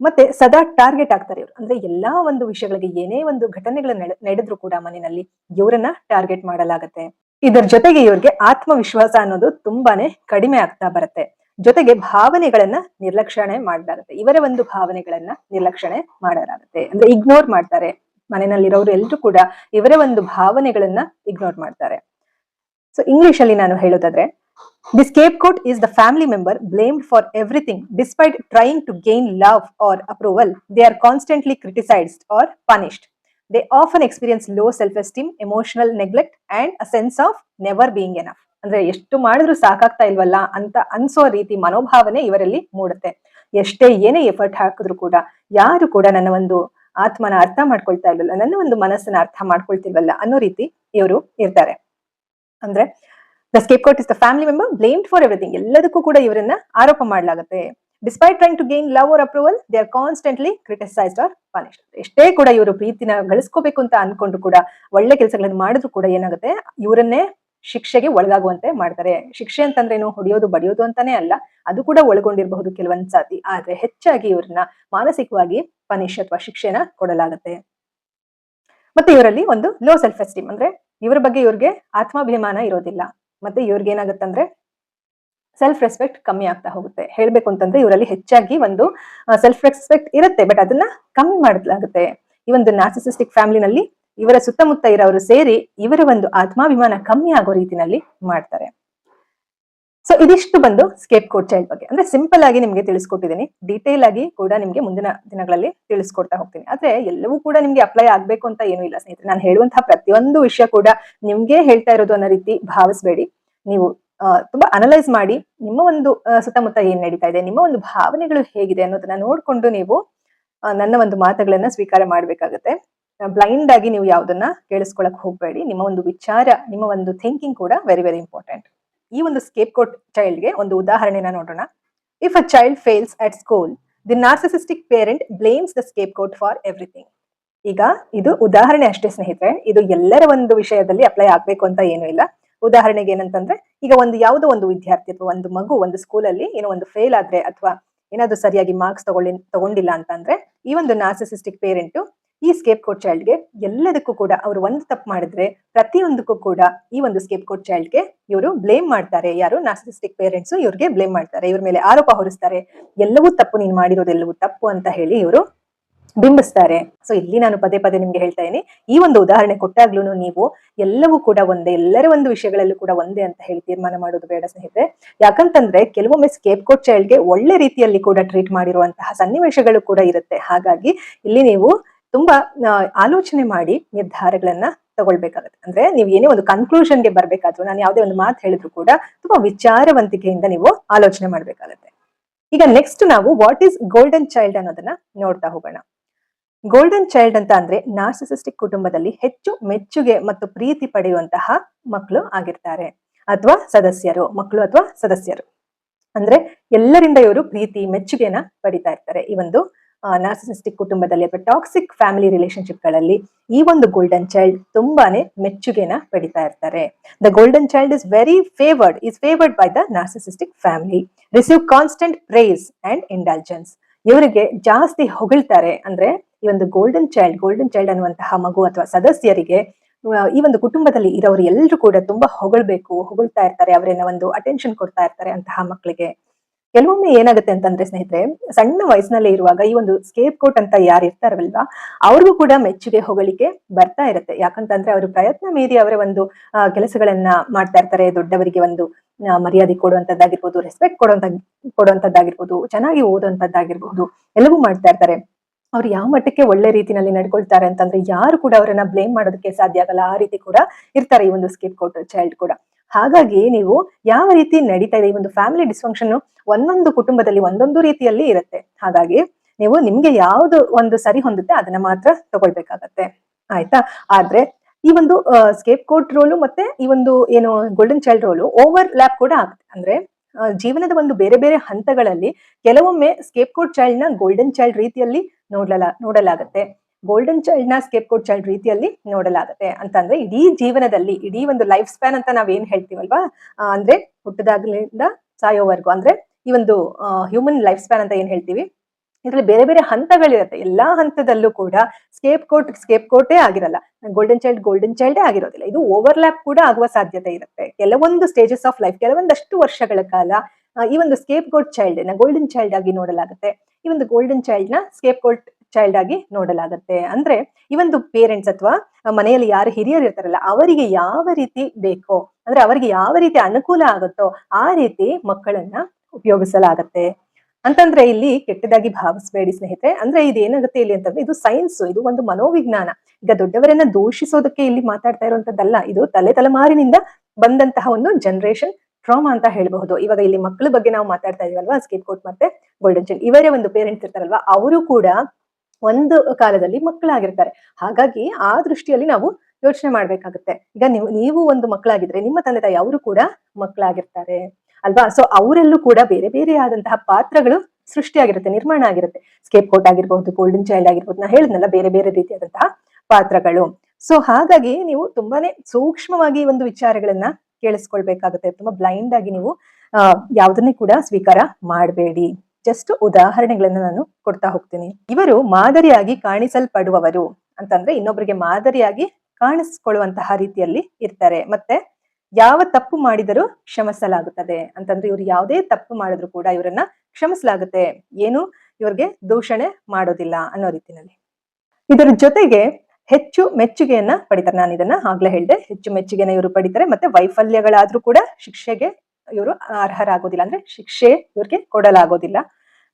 ಮತ್ತೆ ಸದಾ ಟಾರ್ಗೆಟ್ ಆಗ್ತಾರೆ ಇವರು. ಅಂದ್ರೆ ಎಲ್ಲಾ ಒಂದು ವಿಷಯಗಳಿಗೆ ಏನೇ ಒಂದು ಘಟನೆಗಳು ನಡೆ- ನಡೆದ್ರು ಕೂಡ ಮನೆಯಲ್ಲಿ ಇವರನ್ನ ಟಾರ್ಗೆಟ್ ಮಾಡಲಾಗತ್ತೆ. ಇದರ ಜೊತೆಗೆ ಇವ್ರಿಗೆ ಆತ್ಮವಿಶ್ವಾಸ ಅನ್ನೋದು ತುಂಬಾನೇ ಕಡಿಮೆ ಆಗ್ತಾ ಬರುತ್ತೆ. ಜೊತೆಗೆ ಭಾವನೆಗಳನ್ನ ನಿರ್ಲಕ್ಷಣೆ ಮಾಡಲಾಗುತ್ತೆ. ಇವರ ಒಂದು ಭಾವನೆಗಳನ್ನ ನಿರ್ಲಕ್ಷಣೆ ಮಾಡಲಾಗುತ್ತೆ. ಅಂದ್ರೆ ಇಗ್ನೋರ್ ಮಾಡ್ತಾರೆ. ಮನೆಯಲ್ಲಿರೋರು ಎಲ್ಲರೂ ಕೂಡ ಇವರ ಒಂದು ಭಾವನೆಗಳನ್ನ ಇಗ್ನೋರ್ ಮಾಡ್ತಾರೆ. ಸೊ ಇಂಗ್ಲಿಷ್ ಅಲ್ಲಿ ನಾನು ಹೇಳೋದಾದ್ರೆ the scapegoat is the family member blamed for everything despite trying to gain love or approval they are constantly criticized or punished they often experience low self-esteem emotional neglect and a sense of never being enough ಅಂದ್ರೆ ಎಷ್ಟು ಮಾಡಿದ್ರು ಸಾಕಾಗ್ತಾ ಇಲ್ವಲ್ಲ ಅಂತ ಅನ್ಸೋ ರೀತಿ ಮನೋಭಾವನೆ ಇವರಲ್ಲಿ ಮೂಡುತ್ತೆ ಎಷ್ಟೇ ಏನೇ ಎಫರ್ಟ್ ಹಾಕಿದ್ರು ಕೂಡ ಯಾರು ಕೂಡ ನನ್ನ ಒಂದು ಆತ್ಮನ ಅರ್ಥ ಮಾಡ್ಕೊಳ್ತಾ ಇಲ್ವಲ್ಲ ನನ್ನ ಒಂದು ಮನಸ್ಸನ್ನ ಅರ್ಥ ಮಾಡ್ಕೊಳ್ತಿಲ್ವಲ್ಲ ಅನ್ನೋ ರೀತಿ ಇವರು ಇರ್ತಾರೆ ಅಂದ್ರೆ the scapegoat is the family member blamed for everything ಎಲ್ಲದಕ್ಕೂ ಕೂಡ ಇವರನ್ನ ಆರೋಪ ಮಾಡಲಾಗುತ್ತೆ. Despite trying to gain love or approval they are constantly criticised or punished ಎಷ್ಟೇ ಕೂಡ ಇವರು ಪ್ರೀತಿನ ಗಳಿಸ್ಕೋಬೇಕು ಅಂತ ಅನ್ಕೊಂಡು ಕೂಡ, ಒಳ್ಳೆ ಕೆಲಸಗಳನ್ನು ಮಾಡಿದ್ರು ಕೂಡ ಏನಾಗುತ್ತೆ? ಇವರನ್ನೇ ಶಿಕ್ಷೆಗೆ ಒಳಗಾಗುವಂತೆ ಮಾಡ್ತಾರೆ. ಶಿಕ್ಷೆ ಅಂತಂದ್ರೇನು ಹೊಡೆಯೋದು, ಬಡಿಯೋದು ಅಂತಾನೆ ಅಲ್ಲ, ಅದು ಕೂಡ ಒಳಗೊಂಡಿರಬಹುದು ಕೆಲವೊಂದ್ ಸಾತಿ. ಆದ್ರೆ ಹೆಚ್ಚಾಗಿ ಇವ್ರನ್ನ ಮಾನಸಿಕವಾಗಿ ಪನಿಷ್ ಅಥವಾ ಶಿಕ್ಷೆನ ಕೊಡಲಾಗುತ್ತೆ. ಮತ್ತೆ ಇವರಲ್ಲಿ ಒಂದು ಲೋ ಸೆಲ್ಫ್ ಎಸ್ಟೀಮ್ ಅಂದ್ರೆ, ಇವರ ಬಗ್ಗೆ ಇವ್ರಿಗೆ ಆತ್ಮಾಭಿಮಾನ ಇರೋದಿಲ್ಲ. ಮತ್ತೆ ಇವ್ರಿಗೆ ಏನಾಗುತ್ತಂದ್ರೆ ಸೆಲ್ಫ್ ರೆಸ್ಪೆಕ್ಟ್ ಕಮ್ಮಿ ಆಗ್ತಾ ಹೋಗುತ್ತೆ. ಹೇಳ್ಬೇಕು ಅಂತಂದ್ರೆ ಇವರಲ್ಲಿ ಹೆಚ್ಚಾಗಿ ಒಂದು ಸೆಲ್ಫ್ ರೆಸ್ಪೆಕ್ಟ್ ಇರುತ್ತೆ ಬಟ್ ಅದನ್ನ ಕಮ್ಮಿ ಮಾಡಲಾಗುತ್ತೆ. ಈ ಒಂದು ನಾರ್ಸಿಸಿಸ್ಟಿಕ್ ಫ್ಯಾಮಿಲಿನಲ್ಲಿ ಇವರ ಸುತ್ತಮುತ್ತ ಇರೋರು ಸೇರಿ ಇವರ ಒಂದು ಆತ್ಮಾಭಿಮಾನ ಕಮ್ಮಿ ಆಗೋ ರೀತಿನಲ್ಲಿ ಮಾಡ್ತಾರೆ. ಸೊ ಇದಿಷ್ಟು ಬಂದು ಸ್ಕೇಪ್ ಕೋಟ್ ಚೈಲ್ಡ್ ಬಗ್ಗೆ. ಅಂದ್ರೆ ಸಿಂಪಲ್ ಆಗಿ ನಿಮ್ಗೆ ತಿಳಿಸ್ಕೊಟ್ಟಿದ್ದೀನಿ. ಡೀಟೇಲ್ ಆಗಿ ಕೂಡ ನಿಮ್ಗೆ ಮುಂದಿನ ದಿನಗಳಲ್ಲಿ ತಿಳಿಸ್ಕೊಡ್ತಾ ಹೋಗ್ತೀನಿ. ಆದ್ರೆ ಎಲ್ಲವೂ ಕೂಡ ನಿಮ್ಗೆ ಅಪ್ಲೈ ಆಗ್ಬೇಕು ಅಂತ ಏನೂ ಇಲ್ಲ ಸ್ನೇಹಿತರೆ. ನಾನು ಹೇಳುವಂತಹ ಪ್ರತಿಯೊಂದು ವಿಷಯ ಕೂಡ ನಿಮ್ಗೆ ಹೇಳ್ತಾ ಇರೋದು ಅನ್ನೋ ರೀತಿ ಭಾವಿಸ್ಬೇಡಿ. ನೀವು ತುಂಬಾ ಅನಲೈಸ್ ಮಾಡಿ ನಿಮ್ಮ ಒಂದು ಸುತ್ತಮುತ್ತ ಏನ್ ನಡೀತಾ ಇದೆ, ನಿಮ್ಮ ಒಂದು ಭಾವನೆಗಳು ಹೇಗಿದೆ ಅನ್ನೋದನ್ನ ನೋಡ್ಕೊಂಡು ನೀವು ನನ್ನ ಒಂದು ಮಾತುಗಳನ್ನ ಸ್ವೀಕಾರ ಮಾಡ್ಬೇಕಾಗತ್ತೆ. ಬ್ಲೈಂಡ್ ಆಗಿ ನೀವು ಯಾವ್ದನ್ನ ಕೇಳಿಸ್ಕೊಳಕ್ ಹೋಗ್ಬೇಡಿ. ನಿಮ್ಮ ಒಂದು ವಿಚಾರ, ನಿಮ್ಮ ಒಂದು ಥಿಂಕಿಂಗ್ ಕೂಡ ವೆರಿ ವೆರಿ ಇಂಪಾರ್ಟೆಂಟ್ ಈ ಒಂದು ಸ್ಕೇಪ್ ಕೋಟ್ ಚೈಲ್ಡ್ಗೆ ಒಂದು ಉದಾಹರಣೆನ ನೋಡೋಣ. If a child fails at school the narcissistic parent blames the scapegoat for everything ಈಗ ಇದು ಉದಾಹರಣೆ ಅಷ್ಟೇ ಸ್ನೇಹಿತರೆ, ಇದು ಎಲ್ಲರ ಒಂದು ವಿಷಯದಲ್ಲಿ ಅಪ್ಲೈ ಆಗ್ಬೇಕು ಅಂತ ಏನೂ ಇಲ್ಲ. ಉದಾಹರಣೆಗೆ ಏನಂತಂದ್ರೆ, ಈಗ ಒಂದು ಯಾವುದೋ ಒಂದು ವಿದ್ಯಾರ್ಥಿ ಅಥವಾ ಒಂದು ಮಗು ಒಂದು ಸ್ಕೂಲಲ್ಲಿ ಏನೋ ಒಂದು ಫೇಲ್ ಆದ್ರೆ ಅಥವಾ ಏನಾದ್ರು ಸರಿಯಾಗಿ ಮಾರ್ಕ್ಸ್ ತಗೊಳ್ಳಿ, ತಗೊಂಡಿಲ್ಲ ಅಂತಂದ್ರೆ, ಈ ಒಂದು ನಾರ್ಸಿಸಿಸ್ಟಿಕ್ ಪೇರೆಂಟ್ ಈ ಸ್ಕೇಪ್ ಕೋಟ್ ಚೈಲ್ಡ್ಗೆ ಎಲ್ಲದಕ್ಕೂ ಕೂಡ ಅವರು ಒಂದು ತಪ್ಪು ಮಾಡಿದ್ರೆ ಪ್ರತಿಯೊಂದಕ್ಕೂ ಕೂಡ ಈ ಒಂದು ಸ್ಕೇಪ್ ಕೋಟ್ ಚೈಲ್ಡ್ಗೆ ಇವರು ಬ್ಲೇಮ್ ಮಾಡ್ತಾರೆ. ಯಾರು? ನಾಸಿಸ್ಟಿಕ್ ಪೇರೆಂಟ್ಸ್ ಇವ್ರಿಗೆ ಬ್ಲೇಮ್ ಮಾಡ್ತಾರೆ. ಇವ್ರ ಮೇಲೆ ಆರೋಪ ಹೊರಿಸ್ತಾರೆ. ಎಲ್ಲವೂ ತಪ್ಪು, ನೀನು ಮಾಡಿರೋದೆಲ್ಲವೂ ತಪ್ಪು ಅಂತ ಹೇಳಿ ಇವರು ಬಿಂಬಿಸ್ತಾರೆ. ಸೊ ಇಲ್ಲಿ ನಾನು ಪದೇ ಪದೇ ನಿಮ್ಗೆ ಹೇಳ್ತಾ ಇದ್ದೀನಿ ಈ ಒಂದು ಉದಾಹರಣೆ ಕೊಟ್ಟಾಗ್ಲೂ ನೀವು ಎಲ್ಲವೂ ಕೂಡ ಒಂದೇ, ಎಲ್ಲರ ಒಂದು ವಿಷಯಗಳಲ್ಲೂ ಕೂಡ ಒಂದೇ ಅಂತ ಹೇಳಿ ತೀರ್ಮಾನ ಮಾಡೋದು ಬೇಡ ಸ್ನೇಹಿತರೆ. ಯಾಕಂತಂದ್ರೆ ಕೆಲವೊಮ್ಮೆ ಸ್ಕೇಪ್ ಕೋಟ್ ಚೈಲ್ಡ್ಗೆ ಒಳ್ಳೆ ರೀತಿಯಲ್ಲಿ ಕೂಡ ಟ್ರೀಟ್ ಮಾಡಿರುವಂತಹ ಸನ್ನಿವೇಶಗಳು ಕೂಡ ಇರುತ್ತೆ. ಹಾಗಾಗಿ ಇಲ್ಲಿ ನೀವು ತುಂಬಾ ಆಲೋಚನೆ ಮಾಡಿ ನಿರ್ಧಾರಗಳನ್ನ ತಗೊಳ್ಬೇಕಾಗತ್ತೆ. ಅಂದ್ರೆ ನೀವು ಏನೇ ಒಂದು ಕನ್ಕ್ಲೂಷನ್ಗೆ ಬರ್ಬೇಕಾದ್ರೂ, ನಾನು ಯಾವುದೇ ಒಂದು ಮಾತು ಹೇಳಿದ್ರು ಕೂಡ ತುಂಬಾ ವಿಚಾರವಂತಿಕೆಯಿಂದ ನೀವು ಆಲೋಚನೆ ಮಾಡ್ಬೇಕಾಗತ್ತೆ. ಈಗ ನೆಕ್ಸ್ಟ್ ನಾವು ವಾಟ್ ಈಸ್ ಗೋಲ್ಡನ್ ಚೈಲ್ಡ್ ಅನ್ನೋದನ್ನ ನೋಡ್ತಾ ಹೋಗೋಣ. ಗೋಲ್ಡನ್ ಚೈಲ್ಡ್ ಅಂತ ಅಂದ್ರೆ ನಾರ್ಸಿಸಿಸ್ಟಿಕ್ ಕುಟುಂಬದಲ್ಲಿ ಹೆಚ್ಚು ಮೆಚ್ಚುಗೆ ಮತ್ತು ಪ್ರೀತಿ ಪಡೆಯುವಂತಹ ಮಕ್ಕಳು ಆಗಿರ್ತಾರೆ. ಅಥವಾ ಸದಸ್ಯರು ಮಕ್ಕಳು ಅಥವಾ ಸದಸ್ಯರು. ಅಂದ್ರೆ ಎಲ್ಲರಿಂದ ಇವರು ಪ್ರೀತಿ ಮೆಚ್ಚುಗೆನ ಪಡಿತಾ ಇರ್ತಾರೆ ಈ ಒಂದು ನಾರ್ಸಿಸಿಸ್ಟಿಕ್ ಕುಟುಂಬದಲ್ಲಿ ಅಥವಾ ಟಾಕ್ಸಿಕ್ ಫ್ಯಾಮಿಲಿ ರಿಲೇಶನ್ಶಿಪ್ಗಳಲ್ಲಿ ಈ ಒಂದು ಗೋಲ್ಡನ್ ಚೈಲ್ಡ್ ತುಂಬಾನೇ ಮೆಚ್ಚುಗೆನ ಪಡಿತಾ ಇರ್ತಾರೆ. The golden child is very favoured is favoured by the narcissistic family receive constant praise and indulgence ಇವರಿಗೆ ಜಾಸ್ತಿ ಹೊಗಳ್ತಾರೆ ಅಂದ್ರೆ ಈ ಒಂದು ಗೋಲ್ಡನ್ ಚೈಲ್ಡ್ ಗೋಲ್ಡನ್ ಚೈಲ್ಡ್ ಅನ್ನುವಂತಹ ಮಗು ಅಥವಾ ಸದಸ್ಯರಿಗೆ ಈ ಒಂದು ಕುಟುಂಬದಲ್ಲಿ ಇರೋರು ಎಲ್ಲರೂ ಕೂಡ ತುಂಬಾ ಹೊಗಳ್ಬೇಕು, ಹೊಗಳ್ತಾ ಇರ್ತಾರೆ ಅವರನ್ನ ಒಂದು ಅಟೆನ್ಷನ್ ಕೊಡ್ತಾ ಇರ್ತಾರೆ ಅಂತಹ ಮಕ್ಕಳಿಗೆ ಕೆಲವೊಮ್ಮೆ ಏನಾಗುತ್ತೆ ಅಂತಂದ್ರೆ ಸ್ನೇಹಿತರೆ, ಸಣ್ಣ ವಯಸ್ಸಿನಲ್ಲಿ ಇರುವಾಗ ಈ ಒಂದು ಸ್ಕೇಪ್ ಕೋಟ್ ಅಂತ ಯಾರು ಇರ್ತಾರಲ್ವಾ, ಅವ್ರಿಗೂ ಕೂಡ ಮೆಚ್ಚುಗೆ ಹೊಗಳಿಕೆ ಬರ್ತಾ ಇರುತ್ತೆ. ಯಾಕಂತಂದ್ರೆ ಅವರು ಪ್ರಯತ್ನ ಮೀರಿ ಅವರ ಒಂದು ಕೆಲಸಗಳನ್ನ ಮಾಡ್ತಾ ಇರ್ತಾರೆ. ದೊಡ್ಡವರಿಗೆ ಒಂದು ಮರ್ಯಾದೆ ಕೊಡುವಂತದ್ದಾಗಿರ್ಬೋದು ರೆಸ್ಪೆಕ್ಟ್ ಕೊಡುವಂತ, ಕೊಡುವಂತದ್ದಾಗಿರ್ಬೋದು, ಚೆನ್ನಾಗಿ ಓದುವಂತದ್ದಾಗಿರ್ಬಹುದು ಎಲ್ಲವೂ ಮಾಡ್ತಾ ಇರ್ತಾರೆ. ಅವ್ರು ಯಾವ ಮಟ್ಟಕ್ಕೆ ಒಳ್ಳೆ ರೀತಿನಲ್ಲಿ ನಡ್ಕೊಳ್ತಾರೆ ಅಂತಂದ್ರೆ ಯಾರು ಕೂಡ ಅವರನ್ನ ಬ್ಲೇಮ್ ಮಾಡೋದಕ್ಕೆ ಸಾಧ್ಯ ಆಗಲ್ಲ. ಆ ರೀತಿ ಕೂಡ ಇರ್ತಾರೆ ಈ ಒಂದು ಸ್ಕೇಪ್ ಕೋಟ್ ಚೈಲ್ಡ್ ಕೂಡ. ಹಾಗಾಗಿ ನೀವು ಯಾವ ರೀತಿ ನಡೀತಾ ಇದೆ ಈ ಒಂದು ಫ್ಯಾಮಿಲಿ ಡಿಸ್ಫಂಕ್ಷನ್ ಒಂದೊಂದು ಕುಟುಂಬದಲ್ಲಿ ಒಂದೊಂದು ರೀತಿಯಲ್ಲಿ ಇರುತ್ತೆ. ಹಾಗಾಗಿ ನೀವು ನಿಮ್ಗೆ ಯಾವ್ದು ಒಂದು ಸರಿ ಹೊಂದುತ್ತೆ ಅದನ್ನ ಮಾತ್ರ ತಗೊಳ್ಬೇಕಾಗತ್ತೆ. ಆಯ್ತಾ? ಆದ್ರೆ ಈ ಒಂದು ಸ್ಕೇಪ್ ಕೋಟ್ ರೋಲು ಮತ್ತೆ ಈ ಒಂದು ಏನು golden child role overlap ಕೂಡ ಆಗುತ್ತೆ. ಅಂದ್ರೆ ಜೀವನದ ಒಂದು ಬೇರೆ ಬೇರೆ ಹಂತಗಳಲ್ಲಿ ಕೆಲವೊಮ್ಮೆ ಸ್ಕೇಪ್ ಕೋಟ್ ಚೈಲ್ಡ್ನ ಗೋಲ್ಡನ್ ಚೈಲ್ಡ್ ರೀತಿಯಲ್ಲಿ ನೋಡಲ ನೋಡಲಾಗತ್ತೆ. ಗೋಲ್ಡನ್ ಚೈಲ್ಡ್ನ ಸ್ಕೇಪ್ ಕೋಟ್ ಚೈಲ್ಡ್ ರೀತಿಯಲ್ಲಿ ನೋಡಲಾಗುತ್ತೆ. ಅಂತಂದ್ರೆ ಇಡೀ ಜೀವನದಲ್ಲಿ, ಇಡೀ ಒಂದು ಲೈಫ್ ಸ್ಪ್ಯಾನ್ ಅಂತ ನಾವೇನ್ ಹೇಳ್ತೀವಲ್ವಾ? ಅಂದ್ರೆ ಹುಟ್ಟದಾಗ್ಲಿಂದ ಸಾಯೋವರೆಗೂ, ಅಂದ್ರೆ ಈ ಒಂದು ಹ್ಯೂಮನ್ ಲೈಫ್ ಸ್ಪ್ಯಾನ್ ಅಂತ ಏನ್ ಹೇಳ್ತೀವಿ? ಇದರಲ್ಲಿ ಬೇರೆ ಬೇರೆ ಹಂತಗಳಿರುತ್ತೆ. ಎಲ್ಲಾ ಹಂತದಲ್ಲೂ ಕೂಡ ಸ್ಕೇಪ್ ಕೋಟ್ ಸ್ಕೇಪ್ ಕೋಟೇ ಆಗಿರಲ್ಲ. ಗೋಲ್ಡನ್ ಚೈಲ್ಡ್ ಗೋಲ್ಡನ್ ಚೈಲ್ಡೇ ಆಗಿರೋದಿಲ್ಲ. ಇದು ಓವರ್ಲ್ಯಾಪ್ ಕೂಡ ಆಗುವ ಸಾಧ್ಯತೆ ಇರುತ್ತೆ. ಕೆಲವೊಂದು ಸ್ಟೇಜಸ್ ಆಫ್ ಲೈಫ್ ಕೆಲವೊಂದಷ್ಟು ವರ್ಷಗಳ ಕಾಲ ಈ ಒಂದು ಸ್ಕೇಪ್ ಕೋಟ್ ಚೈಲ್ಡ್ನ ಗೋಲ್ಡನ್ ಚೈಲ್ಡ್ ಆಗಿ ನೋಡಲಾಗುತ್ತೆ. ಈ ಒಂದು ಗೋಲ್ಡನ್ ಚೈಲ್ಡ್ನ ಸ್ಕೇಪ್ ಕೋಟ್ ಚೈಲ್ಡ್ ಆಗಿ ನೋಡಲಾಗುತ್ತೆ. ಅಂದ್ರೆ ಈ ಒಂದು ಪೇರೆಂಟ್ಸ್ ಅಥವಾ ಮನೆಯಲ್ಲಿ ಯಾರು ಹಿರಿಯರು ಇರ್ತಾರಲ್ಲ, ಅವರಿಗೆ ಯಾವ ರೀತಿ ಬೇಕೋ, ಅಂದ್ರೆ ಅವರಿಗೆ ಯಾವ ರೀತಿ ಅನುಕೂಲ ಆಗುತ್ತೋ ಆ ರೀತಿ ಮಕ್ಕಳನ್ನ ಉಪಯೋಗಿಸಲಾಗತ್ತೆ. ಅಂತಂದ್ರೆ ಇಲ್ಲಿ ಕೆಟ್ಟದಾಗಿ ಭಾವಿಸಬೇಡಿ ಸ್ನೇಹಿತರೆ. ಅಂದ್ರೆ ಇದು ಏನಾಗುತ್ತೆ ಇಲ್ಲಿ ಅಂತಂದ್ರೆ, ಇದು ಸೈನ್ಸ್ ಇದು ಒಂದು ಮನೋವಿಜ್ಞಾನ. ಈಗ ದೊಡ್ಡವರನ್ನ ದೂಷಿಸೋದಕ್ಕೆ ಇಲ್ಲಿ ಮಾತಾಡ್ತಾ ಇರುವಂತದ್ದಲ್ಲ, ಇದು ತಲೆ ತಲೆಮಾರಿನಿಂದ ಬಂದಂತಹ ಒಂದು ಜನರೇಷನ್ ಟ್ರಾಮಾ ಅಂತ ಹೇಳಬಹುದು. ಇವಾಗ ಇಲ್ಲಿ ಮಕ್ಕಳ ಬಗ್ಗೆ ನಾವು ಮಾತಾಡ್ತಾ ಇದೀವಲ್ವಾ? ಸ್ಕಿಪ್ ಕೋಟ್ ಮತ್ತೆ ಗೋಲ್ಡನ್ ಚೈಲ್ಡ್ ಇವರೇ ಒಂದು ಪೇರೆಂಟ್ಸ್ ಇರ್ತಾರಲ್ವಾ, ಅವರು ಕೂಡ ಒಂದು ಕಾಲದಲ್ಲಿ ಮಕ್ಕಳಾಗಿರ್ತಾರೆ. ಹಾಗಾಗಿ ಆ ದೃಷ್ಟಿಯಲ್ಲಿ ನಾವು ಯೋಚನೆ ಮಾಡ್ಬೇಕಾಗುತ್ತೆ. ಈಗ ನೀವು ನೀವು ಒಂದು ಮಕ್ಕಳಾಗಿದ್ರೆ ನಿಮ್ಮ ತಂದೆ ತಾಯಿ ಅವರು ಕೂಡ ಮಕ್ಕಳಾಗಿರ್ತಾರೆ. ಅಲ್ವಾ? ಸೊ ಅವರೆಲ್ಲೂ ಕೂಡ ಬೇರೆ ಬೇರೆ ಆದಂತಹ ಪಾತ್ರಗಳು ಸೃಷ್ಟಿಯಾಗಿರುತ್ತೆ, ನಿರ್ಮಾಣ ಆಗಿರುತ್ತೆ. ಸ್ಕೇಪ್ ಕೋಟ್ ಆಗಿರ್ಬಹುದು ಗೋಲ್ಡನ್ ಚೈಲ್ಡ್ ಆಗಿರ್ಬೋದು, ನಾ ಹೇಳಿದ್ನಲ್ಲ ಬೇರೆ ಬೇರೆ ರೀತಿಯಾದಂತಹ ಪಾತ್ರಗಳು. ಸೊ ಹಾಗಾಗಿ ನೀವು ತುಂಬಾನೇ ಸೂಕ್ಷ್ಮವಾಗಿ ಒಂದು ವಿಚಾರಗಳನ್ನ ಕೇಳಿಸ್ಕೊಳ್ಬೇಕಾಗುತ್ತೆ. ತುಂಬಾ ಬ್ಲೈಂಡ್ ಆಗಿ ನೀವು ಯಾವುದನ್ನೇ ಕೂಡ ಸ್ವೀಕಾರ ಮಾಡಬೇಡಿ. ಜಸ್ಟ್ ಉದಾಹರಣೆಗಳನ್ನು ನಾನು ಕೊಡ್ತಾ ಹೋಗ್ತೀನಿ. ಇವರು ಮಾದರಿಯಾಗಿ ಕಾಣಿಸಲ್ಪಡುವವರು ಅಂತಂದ್ರೆ ಇನ್ನೊಬ್ಬರಿಗೆ ಮಾದರಿಯಾಗಿ ಕಾಣಿಸ್ಕೊಳ್ಳುವಂತಹ ರೀತಿಯಲ್ಲಿ ಇರ್ತಾರೆ. ಮತ್ತೆ ಯಾವ ತಪ್ಪು ಮಾಡಿದರೂ ಕ್ಷಮಿಸಲಾಗುತ್ತದೆ ಅಂತಂದ್ರೆ ಇವ್ರು ಯಾವುದೇ ತಪ್ಪು ಮಾಡಿದ್ರು ಕೂಡ ಇವರನ್ನ ಕ್ಷಮಿಸಲಾಗುತ್ತೆ. ಏನು? ಇವ್ರಿಗೆ ದೂಷಣೆ ಮಾಡೋದಿಲ್ಲ ಅನ್ನೋ ರೀತಿನಲ್ಲಿ ಇದರ ಜೊತೆಗೆ ಹೆಚ್ಚು ಮೆಚ್ಚುಗೆಯನ್ನ ಪಡಿತಾರೆ. ನಾನು ಇದನ್ನ ಆಗ್ಲೇ ಹೇಳಿದೆ. ಹೆಚ್ಚು ಮೆಚ್ಚುಗೆನ ಇವರು ಪಡಿತಾರೆ. ಮತ್ತೆ ವೈಫಲ್ಯಗಳಾದ್ರೂ ಕೂಡ ಶಿಕ್ಷೆಗೆ ಇವರು ಅರ್ಹರಾಗೋದಿಲ್ಲ. ಅಂದ್ರೆ ಶಿಕ್ಷೆ ಇವ್ರಿಗೆ ಕೊಡಲಾಗೋದಿಲ್ಲ.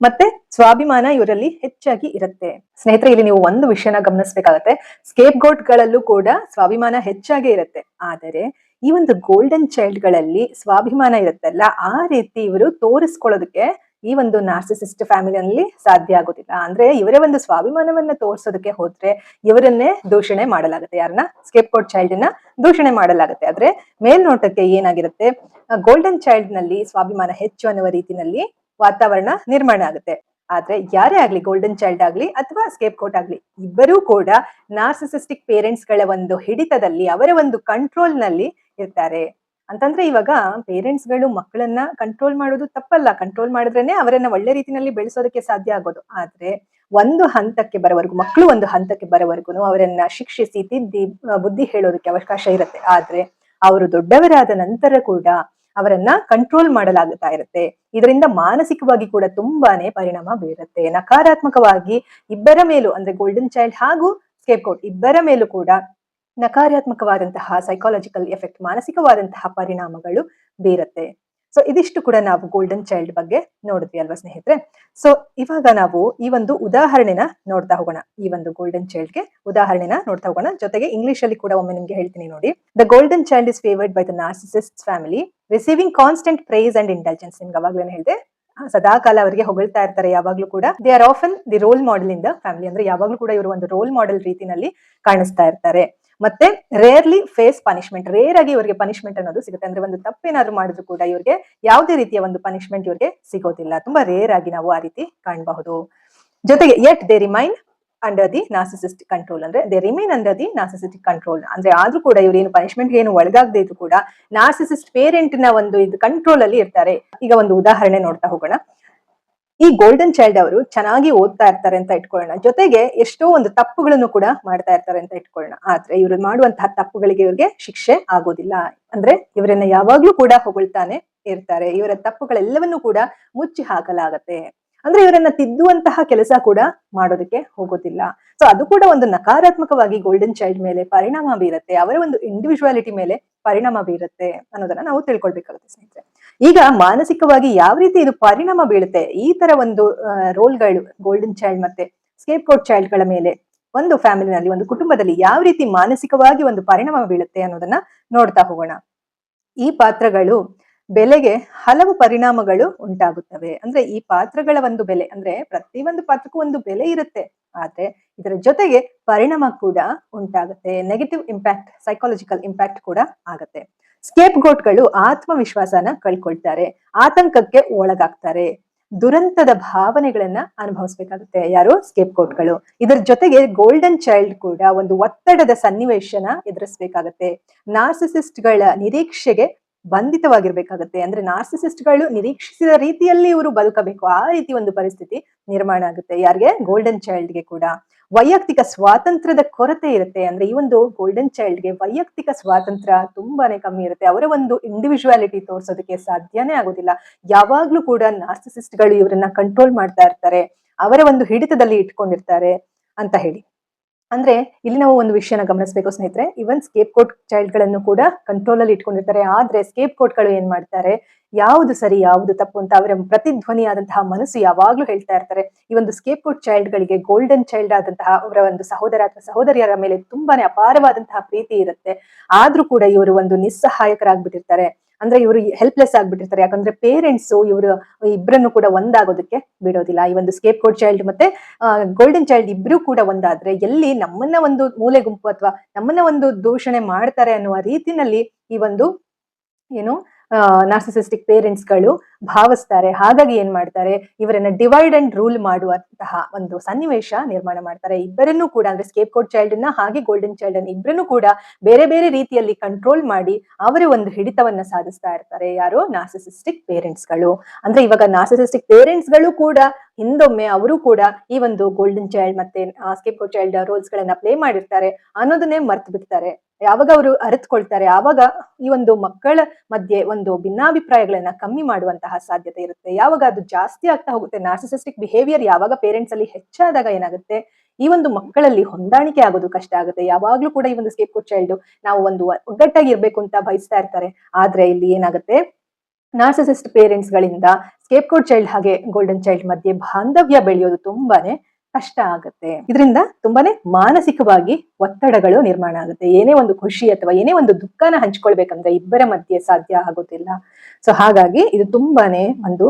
ಮತ್ತೆ ಸ್ವಾಭಿಮಾನ ಇವರಲ್ಲಿ ಹೆಚ್ಚಾಗಿ ಇರುತ್ತೆ. ಸ್ನೇಹಿತರೆ, ಇಲ್ಲಿ ನೀವು ಒಂದು ವಿಷಯನ ಗಮನಿಸಬೇಕಾಗತ್ತೆ. ಸ್ಕೇಪ್ ಗೋಟ್ ಗಳಲ್ಲೂ ಕೂಡ ಸ್ವಾಭಿಮಾನ ಹೆಚ್ಚಾಗೇ ಇರುತ್ತೆ. ಆದರೆ ಈ ಒಂದು ಗೋಲ್ಡನ್ ಚೈಲ್ಡ್ಗಳಲ್ಲಿ ಸ್ವಾಭಿಮಾನ ಇರುತ್ತಲ್ಲ, ಆ ರೀತಿ ಇವರು ತೋರಿಸ್ಕೊಳ್ಳೋದಕ್ಕೆ ಈ ಒಂದು ನಾರ್ಸಿಸಿಸ್ಟ್ ಫ್ಯಾಮಿಲಿಯಲ್ಲಿ ಸಾಧ್ಯ ಆಗೋದಿಲ್ಲ. ಅಂದ್ರೆ ಇವರೇ ಒಂದು ಸ್ವಾಭಿಮಾನವನ್ನ ತೋರಿಸೋದಕ್ಕೆ ಹೋದ್ರೆ ಇವರನ್ನೇ ದೂಷಣೆ ಮಾಡಲಾಗುತ್ತೆ. ಯಾರನ್ನ? ಸ್ಕೇಪ್ ಕೋಟ್ ಚೈಲ್ಡ್ನ ದೂಷಣೆ ಮಾಡಲಾಗುತ್ತೆ. ಆದ್ರೆ ಮೇಲ್ನೋಟಕ್ಕೆ ಏನಾಗಿರುತ್ತೆ? ಗೋಲ್ಡನ್ ಚೈಲ್ಡ್ನಲ್ಲಿ ಸ್ವಾಭಿಮಾನ ಹೆಚ್ಚು ಅನ್ನುವ ರೀತಿನಲ್ಲಿ ವಾತಾವರಣ ನಿರ್ಮಾಣ ಆಗುತ್ತೆ. ಆದ್ರೆ ಯಾರೇ ಆಗ್ಲಿ ಗೋಲ್ಡನ್ ಚೈಲ್ಡ್ ಆಗ್ಲಿ ಅಥವಾ ಸ್ಕೇಪ್ ಕೋಟ್ ಆಗ್ಲಿ, ಇಬ್ಬರೂ ಕೂಡ ನಾರ್ಸಿಸಿಸ್ಟಿಕ್ ಪೇರೆಂಟ್ಸ್ಗಳ ಒಂದು ಹಿಡಿತದಲ್ಲಿ, ಅವರ ಒಂದು ಕಂಟ್ರೋಲ್ನಲ್ಲಿ ಇರ್ತಾರೆ. ಅಂತಂದ್ರೆ ಇವಾಗ ಪೇರೆಂಟ್ಸ್ಗಳು ಮಕ್ಕಳನ್ನ ಕಂಟ್ರೋಲ್ ಮಾಡೋದು ತಪ್ಪಲ್ಲ. ಕಂಟ್ರೋಲ್ ಮಾಡಿದ್ರೇನೆ ಅವರನ್ನ ಒಳ್ಳೆ ರೀತಿನಲ್ಲಿ ಬೆಳೆಸೋದಕ್ಕೆ ಸಾಧ್ಯ ಆಗೋದು. ಆದ್ರೆ ಒಂದು ಹಂತಕ್ಕೆ ಬರೋವರೆಗೂ ಮಕ್ಕಳು ಒಂದು ಹಂತಕ್ಕೆ ಬರೋವರೆಗೂ ಅವರನ್ನ ಶಿಕ್ಷಿಸಿ, ತಿದ್ದಿ ಬುದ್ಧಿ ಹೇಳೋದಕ್ಕೆ ಅವಕಾಶ ಇರುತ್ತೆ. ಆದ್ರೆ ಅವರು ದೊಡ್ಡವರಾದ ನಂತರ ಕೂಡ ಅವರನ್ನ ಕಂಟ್ರೋಲ್ ಮಾಡಲಾಗುತ್ತಾ ಇರುತ್ತೆ. ಇದರಿಂದ ಮಾನಸಿಕವಾಗಿ ಕೂಡ ತುಂಬಾನೇ ಪರಿಣಾಮ ಬೀರುತ್ತೆ. ನಕಾರಾತ್ಮಕವಾಗಿ ಇಬ್ಬರ ಮೇಲೂ, ಅಂದ್ರೆ ಗೋಲ್ಡನ್ ಚೈಲ್ಡ್ ಹಾಗೂ ಸ್ಕೇಪ್ ಕೋಟ್ ಇಬ್ಬರ ಮೇಲೂ ಕೂಡ ನಕಾರಾತ್ಮಕವಾದಂತಹ ಸೈಕಾಲಜಿಕಲ್ ಎಫೆಕ್ಟ್ ಮಾನಸಿಕವಾದಂತಹ ಪರಿಣಾಮಗಳು ಬೀರುತ್ತೆ. ಸೊ ಇದಿಷ್ಟು ಕೂಡ ನಾವು ಗೋಲ್ಡನ್ ಚೈಲ್ಡ್ ಬಗ್ಗೆ ನೋಡಿದ್ವಿ ಅಲ್ವಾ ಸ್ನೇಹಿತರೆ? ಸೊ ಇವಾಗ ನಾವು ಈ ಒಂದು ಉದಾಹರಣೆನ ನೋಡ್ತಾ ಹೋಗೋಣ. ಈ ಒಂದು ಗೋಲ್ಡನ್ ಚೈಲ್ಡ್ಗೆ ಉದಾಹರಣೆನ ನೋಡ್ತಾ ಹೋಗೋಣ. ಜೊತೆಗೆ ಇಂಗ್ಲಿಷ್ ಅಲ್ಲಿ ಕೂಡ ಒಮ್ಮೆ ನಿಮ್ಗೆ ಹೇಳ್ತೀನಿ ನೋಡಿ. The golden child is favoured by the narcissist family receiving constant praise and intelligence ನಿಮ್ಗೆ ಅವಾಗ್ಲೇ ಹೇಳಿದೆ ಸದಾ ಕಾಲ ಅವರಿಗೆ ಹೊಗಳ್ತಾ ಇರ್ತಾರೆ. ಯಾವಾಗ್ಲೂ ಕೂಡ they are often the role model in the family ಅಂದ್ರೆ ಯಾವಾಗ್ಲೂ ಕೂಡ ಇವರು ಒಂದು ರೋಲ್ ಮಾಡೆಲ್ ರೀತಿನಲ್ಲಿ ಕಾಣಿಸ್ತಾ ಇರ್ತಾರೆ. ಮತ್ತೆ ರೇರ್ಲಿ ಫೇಸ್ ಪನಿಷ್ಮೆಂಟ್ ರೇರ್ ಆಗಿ ಇವರಿಗೆ ಪನಿಷ್ಮೆಂಟ್ ಅನ್ನೋದು ಸಿಗುತ್ತೆ. ಅಂದ್ರೆ ಒಂದು ತಪ್ಪೇನಾದ್ರು ಮಾಡಿದ್ರು ಕೂಡ ಇವರಿಗೆ ಯಾವುದೇ ರೀತಿಯ ಒಂದು ಪನಿಷ್ಮೆಂಟ್ ಇವರಿಗೆ ಸಿಗೋದಿಲ್ಲ. ತುಂಬಾ ರೇರ್ ಆಗಿ ನಾವು ಆ ರೀತಿ ಕಾಣಬಹುದು. ಜೊತೆಗೆ yet they remain under the narcissist control ಅಂದ್ರೆ they remain under the narcissistic control ಅಂದ್ರೆ ಆದ್ರೂ ಕೂಡ ಇವ್ರು ಏನು ಪನಿಷ್ಮೆಂಟ್ ಏನು ಒಳಗಾಗದೇ ಇದ್ರು ಕೂಡ ನಾರ್ಸಿಸಿಸ್ಟ್ ಪೇರೆಂಟ್ನ ಒಂದು ಇದು ಕಂಟ್ರೋಲ್ ಅಲ್ಲಿ ಇರ್ತಾರೆ. ಈಗ ಒಂದು ಉದಾಹರಣೆ ನೋಡ್ತಾ ಹೋಗೋಣ. ಈ ಗೋಲ್ಡನ್ ಚೈಲ್ಡ್ ಅವರು ಚೆನ್ನಾಗಿ ಓದ್ತಾ ಇರ್ತಾರೆ ಅಂತ ಇಟ್ಕೊಳ್ಳೋಣ. ಜೊತೆಗೆ ಎಷ್ಟೋ ಒಂದು ತಪ್ಪುಗಳನ್ನು ಕೂಡ ಮಾಡ್ತಾ ಇರ್ತಾರೆ ಅಂತ ಇಟ್ಕೊಳ್ಳೋಣ. ಆದ್ರೆ ಇವರು ಮಾಡುವಂತಹ ತಪ್ಪುಗಳಿಗೆ ಇವ್ರಿಗೆ ಶಿಕ್ಷೆ ಆಗೋದಿಲ್ಲ. ಅಂದ್ರೆ ಇವರನ್ನ ಯಾವಾಗ್ಲೂ ಕೂಡ ಹೊಗಳ್ತಾನೆ ಇರ್ತಾರೆ. ಇವರ ತಪ್ಪುಗಳೆಲ್ಲವನ್ನೂ ಕೂಡ ಮುಚ್ಚಿ ಹಾಕಲಾಗತ್ತೆ. ಅಂದ್ರೆ ಇವರನ್ನ ತಿದ್ದುವಂತಹ ಕೆಲಸ ಕೂಡ ಮಾಡೋದಕ್ಕೆ ಹೋಗೋದಿಲ್ಲ. ಸೊ ಅದು ಕೂಡ ಒಂದು ನಕಾರಾತ್ಮಕವಾಗಿ ಗೋಲ್ಡನ್ ಚೈಲ್ಡ್ ಮೇಲೆ ಪರಿಣಾಮ ಬೀರುತ್ತೆ. ಅವರ ಒಂದು ಇಂಡಿವಿಜುವಾಲಿಟಿ ಮೇಲೆ ಪರಿಣಾಮ ಬೀರುತ್ತೆ ಅನ್ನೋದನ್ನ ನಾವು ತಿಳ್ಕೊಳ್ಬೇಕಾಗುತ್ತೆ ಸ್ನೇಹಿತರೆ. ಈಗ ಮಾನಸಿಕವಾಗಿ ಯಾವ ರೀತಿ ಇದು ಪರಿಣಾಮ ಬೀಳುತ್ತೆ ಈ ತರ ಒಂದು ರೋಲ್ಗಳು ಗೋಲ್ಡನ್ ಚೈಲ್ಡ್ ಮತ್ತೆ ಸ್ಕೇಪ್ ಕೋಟ್ ಚೈಲ್ಡ್ಗಳ ಮೇಲೆ ಒಂದು ಫ್ಯಾಮಿಲಿನಲ್ಲಿ ಒಂದು ಕುಟುಂಬದಲ್ಲಿ ಯಾವ ರೀತಿ ಮಾನಸಿಕವಾಗಿ ಒಂದು ಪರಿಣಾಮ ಬೀಳುತ್ತೆ ಅನ್ನೋದನ್ನ ನೋಡ್ತಾ ಹೋಗೋಣ. ಈ ಪಾತ್ರಗಳು ಬೆಲೆಗೆ ಹಲವು ಪರಿಣಾಮಗಳು ಉಂಟಾಗುತ್ತವೆ. ಅಂದ್ರೆ ಈ ಪಾತ್ರಗಳ ಒಂದು ಬೆಲೆ, ಅಂದ್ರೆ ಪ್ರತಿಯೊಂದು ಪಾತ್ರಕ್ಕೂ ಒಂದು ಬೆಲೆ ಇರುತ್ತೆ. ಆದ್ರೆ ಇದರ ಜೊತೆಗೆ ಪರಿಣಾಮ ಕೂಡ ಉಂಟಾಗುತ್ತೆ. ನೆಗೆಟಿವ್ ಇಂಪ್ಯಾಕ್ಟ್ ಸೈಕಾಲಜಿಕಲ್ ಇಂಪ್ಯಾಕ್ಟ್ ಕೂಡ ಆಗತ್ತೆ. ಸ್ಕೇಪ್ ಗೋಟ್ಗಳು ಆತ್ಮವಿಶ್ವಾಸನ ಕಳ್ಕೊಳ್ತಾರೆ. ಆತಂಕಕ್ಕೆ ಒಳಗಾಗ್ತಾರೆ. ದುರಂತದ ಭಾವನೆಗಳನ್ನ ಅನುಭವಿಸ್ಬೇಕಾಗುತ್ತೆ ಯಾರು? ಸ್ಕೇಪ್ ಕೋಟ್ಗಳು ಇದರ ಜೊತೆಗೆ ಗೋಲ್ಡನ್ ಚೈಲ್ಡ್ ಕೂಡ ಒಂದು ಒತ್ತಡದ ಸನ್ನಿವೇಶನ ಎದುರಿಸ್ಬೇಕಾಗತ್ತೆ. ನಾರ್ಸಿಸಿಸ್ಟ್ಗಳ ನಿರೀಕ್ಷೆಗೆ ಬಂಧಿತವಾಗಿರ್ಬೇಕಾಗತ್ತೆ. ಅಂದ್ರೆ ನಾರ್ಸಿಸಿಸ್ಟ್ಗಳು ನಿರೀಕ್ಷಿಸಿದ ರೀತಿಯಲ್ಲಿ ಇವರು ಬದುಕಬೇಕು. ಆ ರೀತಿ ಒಂದು ಪರಿಸ್ಥಿತಿ ನಿರ್ಮಾಣ ಆಗುತ್ತೆ. ಯಾರಿಗೆ? ಗೋಲ್ಡನ್ ಚೈಲ್ಡ್ಗೆ ಕೂಡ. ವೈಯಕ್ತಿಕ ಸ್ವಾತಂತ್ರ್ಯದ ಕೊರತೆ ಇರುತ್ತೆ. ಅಂದ್ರೆ ಈ ಒಂದು ಗೋಲ್ಡನ್ ಚೈಲ್ಡ್ಗೆ ವೈಯಕ್ತಿಕ ಸ್ವಾತಂತ್ರ್ಯ ತುಂಬಾನೇ ಕಮ್ಮಿ ಇರುತ್ತೆ. ಅವರ ಒಂದು ಇಂಡಿವಿಜುವಾಲಿಟಿ ತೋರ್ಸೋದಕ್ಕೆ ಸಾಧ್ಯನೇ ಆಗೋದಿಲ್ಲ. ಯಾವಾಗ್ಲೂ ಕೂಡ ನಾರ್ಸಿಸಿಸ್ಟ್ಗಳು ಇವರನ್ನ ಕಂಟ್ರೋಲ್ ಮಾಡ್ತಾ ಇರ್ತಾರೆ. ಅವರ ಒಂದು ಹಿಡಿತದಲ್ಲಿ ಇಟ್ಕೊಂಡಿರ್ತಾರೆ ಅಂತ ಹೇಳಿ. ಅಂದ್ರೆ ಇಲ್ಲಿ ನಾವು ಒಂದು ವಿಷಯನ ಗಮನಿಸಬೇಕು ಸ್ನೇಹಿತರೆ. ಇವನ್ ಸ್ಕೇಪ್ ಕೋಟ್ ಚೈಲ್ಡ್ಗಳನ್ನು ಕೂಡ ಕಂಟ್ರೋಲ್ ಅಲ್ಲಿ ಇಟ್ಕೊಂಡಿರ್ತಾರೆ. ಆದ್ರೆ ಸ್ಕೇಪ್ ಕೋಟ್ಗಳು ಏನ್ ಮಾಡ್ತಾರೆ? ಯಾವುದು ಸರಿ, ಯಾವುದು ತಪ್ಪು ಅಂತ ಅವರ ಪ್ರತಿಧ್ವನಿಯಾದಂತಹ ಮನಸ್ಸು ಯಾವಾಗ್ಲೂ ಹೇಳ್ತಾ ಇರ್ತಾರೆ. ಈ ಒಂದು ಸ್ಕೇಪ್ ಕೋಟ್ ಚೈಲ್ಡ್ ಗಳಿಗೆ ಗೋಲ್ಡನ್ ಚೈಲ್ಡ್ ಆದಂತಹ ಅವರ ಒಂದು ಸಹೋದರ ಅಥವಾ ಸಹೋದರಿಯರ ಮೇಲೆ ತುಂಬಾನೇ ಅಪಾರವಾದಂತಹ ಪ್ರೀತಿ ಇರುತ್ತೆ. ಆದ್ರೂ ಕೂಡ ಇವರು ಒಂದು ನಿಸ್ಸಹಾಯಕರಾಗ್ಬಿಟ್ಟಿರ್ತಾರೆ. ಅಂದ್ರೆ ಇವರು ಹೆಲ್ಪ್ಲೆಸ್ ಆಗ್ಬಿಟ್ಟಿರ್ತಾರೆ. ಯಾಕಂದ್ರೆ ಪೇರೆಂಟ್ಸ್ ಇವರು ಇಬ್ಬರನ್ನು ಕೂಡ ಒಂದಾಗೋದಕ್ಕೆ ಬಿಡೋದಿಲ್ಲ. ಈ ಒಂದು ಸ್ಕೇಪ್ ಕೋಡ್ ಚೈಲ್ಡ್ ಮತ್ತೆ ಗೋಲ್ಡನ್ ಚೈಲ್ಡ್ ಇಬ್ರು ಕೂಡ ಒಂದಾದ್ರೆ ಎಲ್ಲಿ ನಮ್ಮನ್ನ ಒಂದು ಮೂಲೆ ಗುಂಪು ಅಥವಾ ನಮ್ಮನ್ನ ಒಂದು ದೂಷಣೆ ಮಾಡ್ತಾರೆ ಅನ್ನುವ ರೀತಿನಲ್ಲಿ ಈ ಒಂದು, ಏನು ನಾರ್ಸಿಸಿಸ್ಟಿಕ್ ಪೇರೆಂಟ್ಸ್ಗಳು ಭಾವಿಸ್ತಾರೆ. ಹಾಗಾಗಿ ಏನ್ ಮಾಡ್ತಾರೆ? ಇವರನ್ನ ಡಿವೈಡ್ ಅಂಡ್ ರೂಲ್ ಮಾಡುವಂತಹ ಒಂದು ಸನ್ನಿವೇಶ ನಿರ್ಮಾಣ ಮಾಡ್ತಾರೆ. ಇಬ್ಬರನ್ನೂ ಕೂಡ ಅಂದ್ರೆ ಸ್ಕೇಪ್ ಕೋಟ್ ಚೈಲ್ಡ್ನ ಹಾಗೆ ಗೋಲ್ಡನ್ ಚೈಲ್ಡ್ ಅನ್ನ ಇಬ್ಬರನ್ನೂ ಕೂಡ ಬೇರೆ ಬೇರೆ ರೀತಿಯಲ್ಲಿ ಕಂಟ್ರೋಲ್ ಮಾಡಿ ಅವರೇ ಒಂದು ಹಿಡಿತವನ್ನ ಸಾಧಿಸ್ತಾ ಇರ್ತಾರೆ. ಯಾರು? ನಾರ್ಸಿಸಿಸ್ಟಿಕ್ ಪೇರೆಂಟ್ಸ್ಗಳು. ಅಂದ್ರೆ ಇವಾಗ ನಾರ್ಸಿಸಿಸ್ಟಿಕ್ ಪೇರೆಂಟ್ಸ್ಗಳು ಕೂಡ ಹಿಂದೊಮ್ಮೆ ಅವರು ಕೂಡ ಈ ಒಂದು ಗೋಲ್ಡನ್ ಚೈಲ್ಡ್ ಮತ್ತೆ ಸ್ಕೇಪ್ ಕೋಟ್ ಚೈಲ್ಡ್ ರೋಲ್ಸ್ ಗಳನ್ನ ಪ್ಲೇ ಮಾಡಿರ್ತಾರೆ ಅನ್ನೋದನ್ನೇ ಮರ್ತು ಬಿಡ್ತಾರೆ ಯಾವಾಗ ಅವರು ಅರಿತುಕೊಳ್ತಾರೆ, ಆವಾಗ ಈ ಒಂದು ಮಕ್ಕಳ ಮಧ್ಯೆ ಒಂದು ಭಿನ್ನಾಭಿಪ್ರಾಯಗಳನ್ನ ಕಮ್ಮಿ ಮಾಡುವಂತಹ ಸಾಧ್ಯತೆ ಇರುತ್ತೆ. ಯಾವಾಗ ಅದು ಜಾಸ್ತಿ ಆಗ್ತಾ ಹೋಗುತ್ತೆ ನಾರ್ಸಿಸಿಸ್ಟಿಕ್ ಬಿಹೇವಿಯರ್ ಯಾವಾಗ ಪೇರೆಂಟ್ಸ್ ಅಲ್ಲಿ ಹೆಚ್ಚಾದಾಗ ಏನಾಗುತ್ತೆ, ಈ ಒಂದು ಮಕ್ಕಳಲ್ಲಿ ಹೊಂದಾಣಿಕೆ ಆಗೋದು ಕಷ್ಟ ಆಗುತ್ತೆ. ಯಾವಾಗ್ಲೂ ಕೂಡ ಈ ಒಂದು ಸ್ಕೇಪ್ ಚೈಲ್ಡ್ ನಾವು ಒಂದು ಒಗ್ಗಟ್ಟಾಗಿ ಇರ್ಬೇಕು ಅಂತ ಬಯಸ್ತಾ ಇರ್ತಾರೆ. ಆದ್ರೆ ಇಲ್ಲಿ ಏನಾಗುತ್ತೆ ನಾರ್ಸಿಸಿಸ್ಟ್ ಪೇರೆಂಟ್ಸ್ ಗಳಿಂದ ಸ್ಕೇಪ್ ಚೈಲ್ಡ್ ಹಾಗೆ ಗೋಲ್ಡನ್ ಚೈಲ್ಡ್ ಮಧ್ಯೆ ಬಾಂಧವ್ಯ ಬೆಳೆಯೋದು ತುಂಬಾನೇ ಕಷ್ಟ ಆಗುತ್ತೆ. ಇದರಿಂದ ತುಂಬಾನೇ ಮಾನಸಿಕವಾಗಿ ಒತ್ತಡಗಳು ನಿರ್ಮಾಣ ಆಗುತ್ತೆ. ಏನೇ ಒಂದು ಖುಷಿ ಅಥವಾ ಏನೇ ಒಂದು ದುಃಖನ ಹಂಚ್ಕೊಳ್ಬೇಕಂದ್ರೆ ಇಬ್ಬರ ಮಧ್ಯೆ ಸಾಧ್ಯ ಆಗೋದಿಲ್ಲ. ಸೊ ಹಾಗಾಗಿ ಇದು ತುಂಬಾನೇ ಒಂದು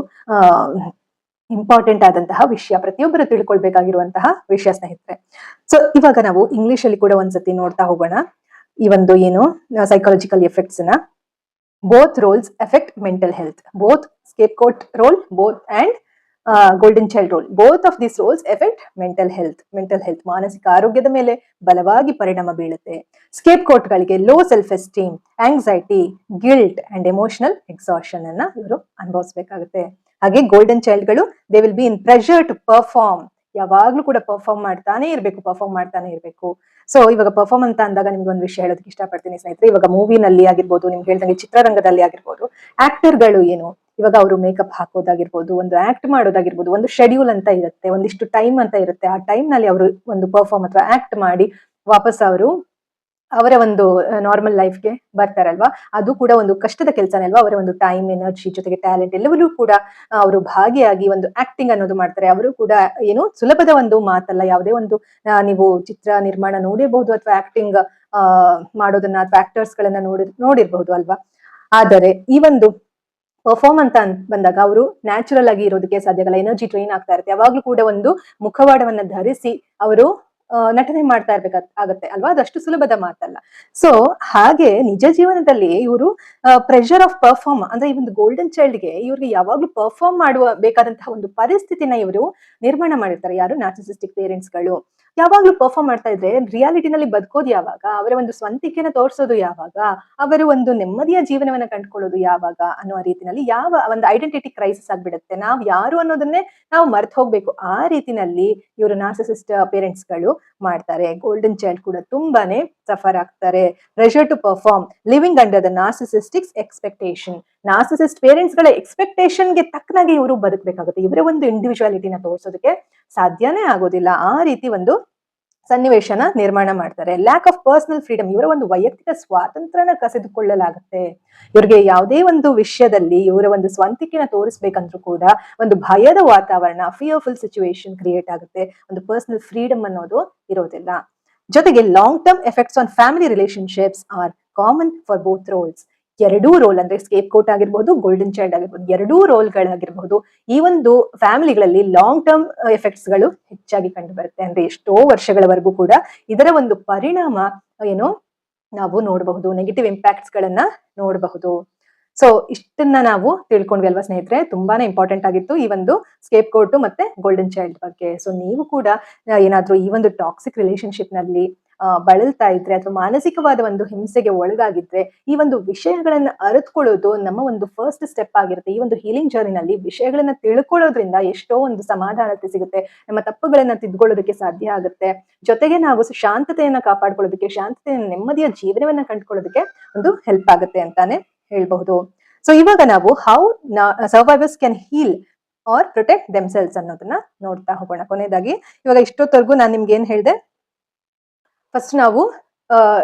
ಇಂಪಾರ್ಟೆಂಟ್ ಆದಂತಹ ವಿಷಯ. ಪ್ರತಿಯೊಬ್ಬರು ತಿಳ್ಕೊಳ್ಬೇಕಾಗಿರುವಂತಹ ವಿಷಯ ಸ್ನೇಹಿತರೆ. ಸೊ ಇವಾಗ ನಾವು ಇಂಗ್ಲಿಷ್ ಅಲ್ಲಿ ಕೂಡ ಒಂದ್ಸತಿ ನೋಡ್ತಾ ಹೋಗೋಣ. ಈ ಒಂದು ಏನು psychological ಎಫೆಕ್ಟ್ಸ್ನ. Both roles affect mental health both scapegoat role both and golden child role both of this roles affect mental health mental health ಮಾನಸಿಕ ಆರೋಗ್ಯದ ಮೇಲೆ ಬಲವಾಗಿ ಪರಿಣಾಮ ಬೀಳುತ್ತೆ. ಸ್ಕೇಪ್ ಕೋಟ್ಗಳಿಗೆ low self esteem anxiety guilt and emotional exhaustion ಅನ್ನ ಇವರು ಅನುಭವಿಸಬೇಕಾಗುತ್ತೆ. ಹಾಗೆ golden ಚೈಲ್ಡ್ಗಳು they will be in pressure to perform ಯಾವಾಗ್ಲೂ ಕೂಡ ಪರ್ಫಾರ್ಮ್ ಮಾಡ್ತಾನೆ ಇರಬೇಕು ಪರ್ಫಾರ್ಮ್ ಮಾಡ್ತಾನೆ ಇರಬೇಕು. ಸೊ ಇವಾಗ ಪರ್ಫಾರ್ಮ್ ಅಂತ ಅಂದಾಗ ನಿಮ್ಗೆ ಒಂದು ವಿಷಯ ಹೇಳೋದಕ್ಕೆ ಇಷ್ಟಪಡ್ತೀನಿ ಸ್ನೇಹಿತರೆ. ಇವಾಗ ಮೂವಿನಲ್ಲಿ ಆಗಿರ್ಬೋದು, ನಿಮ್ಗೆ ಹೇಳ್ದಂಗೆ ಚಿತ್ರರಂಗದಲ್ಲಿ ಆಗಿರ್ಬೋದು ಆಕ್ಟರ್ಗಳು ಏನು? ಇವಾಗ ಅವರು ಮೇಕಪ್ ಹಾಕೋದಾಗಿರ್ಬೋದು, ಒಂದು ಆಕ್ಟ್ ಮಾಡೋದಾಗಿರ್ಬೋದು, ಒಂದು ಶೆಡ್ಯೂಲ್ ಅಂತ ಇರುತ್ತೆ, ಒಂದಿಷ್ಟು ಟೈಮ್ ಅಂತ ಇರುತ್ತೆ. ಆ ಟೈಮ್ನಲ್ಲಿ ಅವರು ಒಂದು ಪರ್ಫಾರ್ಮ್ ಅಥವಾ ಆಕ್ಟ್ ಮಾಡಿ ವಾಪಸ್ ಅವರು ಅವರ ಒಂದು ನಾರ್ಮಲ್ ಲೈಫ್ಗೆ ಬರ್ತಾರಲ್ವಾ? ಅದು ಕೂಡ ಒಂದು ಕಷ್ಟದ ಕೆಲಸನೇ ಅಲ್ವಾ? ಅವರ ಒಂದು ಟೈಮ್ ಎನರ್ಜಿ ಜೊತೆಗೆ ಟ್ಯಾಲೆಂಟ್ ಎಲ್ಲವೂ ಕೂಡ ಅವರು ಭಾಗಿಯಾಗಿ ಒಂದು ಆಕ್ಟಿಂಗ್ ಅನ್ನೋದು ಮಾಡ್ತಾರೆ. ಅವರು ಕೂಡ ಏನು ಸುಲಭದ ಒಂದು ಮಾತಲ್ಲ, ಯಾವುದೇ ಒಂದು ನೀವು ಚಿತ್ರ ನಿರ್ಮಾಣ ನೋಡಿರಬಹುದು ಅಥವಾ ಆಕ್ಟಿಂಗ್ ಮಾಡೋದನ್ನ ಅಥವಾ ಆಕ್ಟರ್ಸ್ ಗಳನ್ನ ನೋಡಿ ನೋಡಿರಬಹುದು ಅಲ್ವಾ? ಆದರೆ ಈ ಒಂದು ಪರ್ಫಾರ್ಮ್ ಅಂತ ಬಂದಾಗ ಅವರು ನ್ಯಾಚುರಲ್ ಆಗಿ ಇರೋದಕ್ಕೆ ಸಾಧ್ಯ ಆಗಲ್ಲ ಎನರ್ಜಿ ಟ್ರೈನ್ ಆಗ್ತಾ ಇರುತ್ತೆ. ಯಾವಾಗ್ಲೂ ಕೂಡ ಒಂದು ಮುಖವಾಡವನ್ನ ಧರಿಸಿ ಅವರು ನಟನೆ ಮಾಡ್ತಾ ಇರ್ಬೇಕ ಆಗತ್ತೆ ಅಲ್ವಾ? ಅದಷ್ಟು ಸುಲಭದ ಮಾತಲ್ಲ. ಸೊ ಹಾಗೆ ನಿಜ ಜೀವನದಲ್ಲಿ ಇವರು ಪ್ರೆಷರ್ ಆಫ್ ಪರ್ಫಾರ್ಮ್ ಅಂದ್ರೆ ಈ ಒಂದು ಗೋಲ್ಡನ್ ಚೈಲ್ಡ್ಗೆ ಇವ್ರಿಗೆ ಯಾವಾಗ್ಲೂ ಪರ್ಫಾರ್ಮ್ ಮಾಡುವ ಬೇಕಾದಂತಹ ಒಂದು ಪರಿಸ್ಥಿತಿನ ಇವರು ನಿರ್ಮಾಣ ಮಾಡಿರ್ತಾರೆ. ಯಾರು ನಾರ್ಸಿಸಿಸ್ಟಿಕ್ ಪೇರೆಂಟ್ಸ್ಗಳು ಯಾವಾಗ್ಲೂ ಪರ್ಫಾರ್ಮ್ ಮಾಡ್ತಾ ಇದ್ರೆ ರಿಯಾಲಿಟಿನಲ್ಲಿ ಬದುಕೋದು ಯಾವಾಗ? ಅವರ ಒಂದು ಸ್ವಂತಿಕೆನ ತೋರಿಸೋದು ಯಾವಾಗ? ಅವರು ಒಂದು ನೆಮ್ಮದಿಯ ಜೀವನವನ್ನ ಕಂಡುಕೊಳ್ಳೋದು ಯಾವಾಗ ಅನ್ನುವ ರೀತಿನಲ್ಲಿ ಯಾವ ಒಂದು ಐಡೆಂಟಿಟಿ ಕ್ರೈಸಿಸ್ ಆಗ್ಬಿಡುತ್ತೆ? ನಾವು ಯಾರು ಅನ್ನೋದನ್ನೇ ನಾವು ಮರ್ತು ಹೋಗ್ಬೇಕು. ಆ ರೀತಿನಲ್ಲಿ ಇವರು ನಾರ್ಸಿಸಿಸ್ಟ್ ಪೇರೆಂಟ್ಸ್ಗಳು ಮಾಡ್ತಾರೆ. ಗೋಲ್ಡನ್ ಚೈಲ್ಡ್ ಕೂಡ ತುಂಬಾನೇ ಸಫರ್ ಆಗ್ತಾರೆ. Pressure to perform living under the narcissistics expectation narcissist ಪೇರೆಂಟ್ಸ್ಗಳ ಎಕ್ಸ್ಪೆಕ್ಟೇಷನ್ಗೆ ತಕ್ಕನಾಗಿ ಇವರು ಬದುಕಬೇಕಾಗುತ್ತೆ. ಇವರೇ ಒಂದು ಇಂಡಿವಿಜುವಾಲಿಟಿನ ತೋರಿಸೋದಕ್ಕೆ ಸಾಧ್ಯನೇ ಆಗೋದಿಲ್ಲ. ಆ ರೀತಿ ಒಂದು ಸನ್ನಿವೇಶನ ನಿರ್ಮಾಣ ಮಾಡ್ತಾರೆ. ಲ್ಯಾಕ್ ಆಫ್ ಪರ್ಸನಲ್ ಫ್ರೀಡಮ್ ಇವರ ಒಂದು ವೈಯಕ್ತಿಕ ಸ್ವಾತಂತ್ರ್ಯನ ಕಸಿದುಕೊಳ್ಳಲಾಗುತ್ತೆ. ಇವರಿಗೆ ಯಾವುದೇ ಒಂದು ವಿಷಯದಲ್ಲಿ ಇವರ ಒಂದು ಸ್ವಂತಿಕೆನ ತೋರಿಸ್ಬೇಕಂದ್ರೂ ಕೂಡ ಒಂದು ಭಯದ ವಾತಾವರಣ ಫಿಯರ್ಫುಲ್ ಸಿಚುವೇಶನ್ ಕ್ರಿಯೇಟ್ ಆಗುತ್ತೆ. ಒಂದು ಪರ್ಸನಲ್ ಫ್ರೀಡಮ್ ಅನ್ನೋದು ಇರೋದಿಲ್ಲ. ಜೊತೆಗೆ long term effects on family relationships are common for both roles ಎರಡೂ ರೋಲ್ ಅಂದ್ರೆ ಸ್ಕೇಪ್ ಕೋಟ್ ಆಗಿರ್ಬಹುದು ಗೋಲ್ಡನ್ ಚೈಲ್ಡ್ ಆಗಿರ್ಬಹುದು ಎರಡೂ ರೋಲ್ಗಳಾಗಿರ್ಬಹುದು ಈ ಒಂದು ಫ್ಯಾಮಿಲಿಗಳಲ್ಲಿ ಲಾಂಗ್ ಟರ್ಮ್ ಎಫೆಕ್ಟ್ಸ್ಗಳು ಹೆಚ್ಚಾಗಿ ಕಂಡು ಬರುತ್ತೆ. ಅಂದ್ರೆ ಎಷ್ಟೋ ವರ್ಷಗಳವರೆಗೂ ಕೂಡ ಇದರ ಒಂದು ಪರಿಣಾಮ ಏನು ನಾವು ನೋಡಬಹುದು ನೆಗೆಟಿವ್ ಇಂಪ್ಯಾಕ್ಟ್ಸ್ ಗಳನ್ನ ನೋಡಬಹುದು. ಸೊ ಇಷ್ಟನ್ನ ನಾವು ತಿಳ್ಕೊಂಡ್ವಿ ಅಲ್ವಾ ಸ್ನೇಹಿತರೆ? ತುಂಬಾನೇ ಇಂಪಾರ್ಟೆಂಟ್ ಆಗಿತ್ತು ಈ ಒಂದು ಸ್ಕೇಪ್ ಕೋರ್ಟ್ ಮತ್ತೆ ಗೋಲ್ಡನ್ ಚೈಲ್ಡ್ ಬಗ್ಗೆ. ಸೊ ನೀವು ಕೂಡ ಏನಾದ್ರೂ ಈ ಒಂದು ಟಾಕ್ಸಿಕ್ ರಿಲೇಶನ್ಶಿಪ್ನಲ್ಲಿ ಬಳಲ್ತಾ ಇದ್ರೆ ಅಥವಾ ಮಾನಸಿಕವಾದ ಒಂದು ಹಿಂಸೆಗೆ ಒಳಗಾಗಿದ್ರೆ ಈ ಒಂದು ವಿಷಯಗಳನ್ನ ಅರಿತುಕೊಳ್ಳೋದು ನಮ್ಮ ಒಂದು ಫಸ್ಟ್ ಸ್ಟೆಪ್ ಆಗಿರುತ್ತೆ. ಈ ಒಂದು ಹೀಲಿಂಗ್ ಜರ್ನಿನಲ್ಲಿ ವಿಷಯಗಳನ್ನ ತಿಳ್ಕೊಳ್ಳೋದ್ರಿಂದ ಎಷ್ಟೋ ಒಂದು ಸಮಾಧಾನತೆ ಸಿಗುತ್ತೆ. ನಮ್ಮ ತಪ್ಪುಗಳನ್ನ ತಿದ್ಕೊಳ್ಳೋದಕ್ಕೆ ಸಾಧ್ಯ ಆಗುತ್ತೆ. ಜೊತೆಗೆ ನಾವು ಶಾಂತತೆಯನ್ನ ಕಾಪಾಡ್ಕೊಳ್ಳೋದಕ್ಕೆ, ಶಾಂತತೆಯನ್ನ ನೆಮ್ಮದಿಯ ಜೀವನವನ್ನ ಕಂಡುಕೊಳ್ಳೋದಕ್ಕೆ ಒಂದು ಹೆಲ್ಪ್ ಆಗುತ್ತೆ ಅಂತಾನೆ ಹೇಳ್ಬಹುದು. ಸೊ ಇವಾಗ ನಾವು how survivors can heal or protect themselves ಅನ್ನೋದನ್ನ ನೋಡ್ತಾ ಹೋಗೋಣ. ಕೊನೆಯದಾಗಿ, ಇವಾಗ ಇಷ್ಟೊತ್ತವರೆಗೂ ನಾನು ನಿಮ್ಗೆ ಏನ್ ಹೇಳಿದೆ? ಫಸ್ಟ್ ನಾವು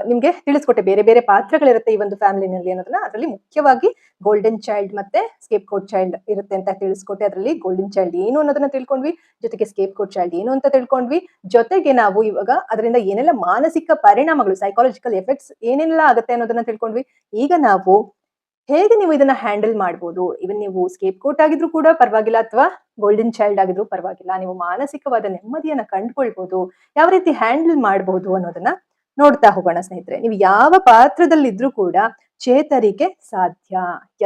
ನಿಮ್ಗೆ ತಿಳಿಸ್ಕೊಟ್ಟೆ ಬೇರೆ ಬೇರೆ ಪಾತ್ರಗಳಿರುತ್ತೆ ಈ ಒಂದು ಫ್ಯಾಮಿಲಿನಲ್ಲಿ ಅನ್ನೋದನ್ನ. ಅದರಲ್ಲಿ ಮುಖ್ಯವಾಗಿ ಗೋಲ್ಡನ್ ಚೈಲ್ಡ್ ಮತ್ತೆ ಸ್ಕೇಪ್ ಕೋಟ್ ಚೈಲ್ಡ್ ಇರುತ್ತೆ ಅಂತ ತಿಳಿಸ್ಕೊಟ್ಟೆ. ಅದರಲ್ಲಿ ಗೋಲ್ಡನ್ ಚೈಲ್ಡ್ ಏನು ಅನ್ನೋದನ್ನ ತಿಳ್ಕೊಂಡ್ವಿ, ಜೊತೆಗೆ ಸ್ಕೇಪ್ ಕೋಟ್ ಚೈಲ್ಡ್ ಏನು ಅಂತ ತಿಳ್ಕೊಂಡ್ವಿ. ಜೊತೆಗೆ ನಾವು ಇವಾಗ ಅದರಿಂದ ಏನೆಲ್ಲ ಮಾನಸಿಕ ಪರಿಣಾಮಗಳು ಸೈಕಾಲಜಿಕಲ್ ಎಫೆಕ್ಟ್ಸ್ ಏನೆಲ್ಲ ಆಗುತ್ತೆ ಅನ್ನೋದನ್ನ ತಿಳ್ಕೊಂಡ್ವಿ. ಈಗ ನಾವು ಹೇಗೆ ನೀವು ಇದನ್ನ ಹ್ಯಾಂಡಲ್ ಮಾಡ್ಬೋದು? ಇವನ್ ನೀವು ಸ್ಕೇಪ್ ಕೋಟ್ ಆಗಿದ್ರು ಕೂಡ ಪರವಾಗಿಲ್ಲ ಅಥವಾ ಗೋಲ್ಡನ್ ಚೈಲ್ಡ್ ಆಗಿದ್ರು ಪರವಾಗಿಲ್ಲ. ನೀವು ಮಾನಸಿಕವಾದ ನೆಮ್ಮದಿಯನ್ನ ಕಂಡುಕೊಳ್ಬಹುದು ಯಾವ ರೀತಿ ಹ್ಯಾಂಡಲ್ ಮಾಡಬಹುದು ಅನ್ನೋದನ್ನ ನೋಡ್ತಾ ಹೋಗೋಣ ಸ್ನೇಹಿತರೆ. ನೀವು ಯಾವ ಪಾತ್ರದಲ್ಲಿದ್ರು ಕೂಡ ಚೇತರಿಕೆ ಸಾಧ್ಯ.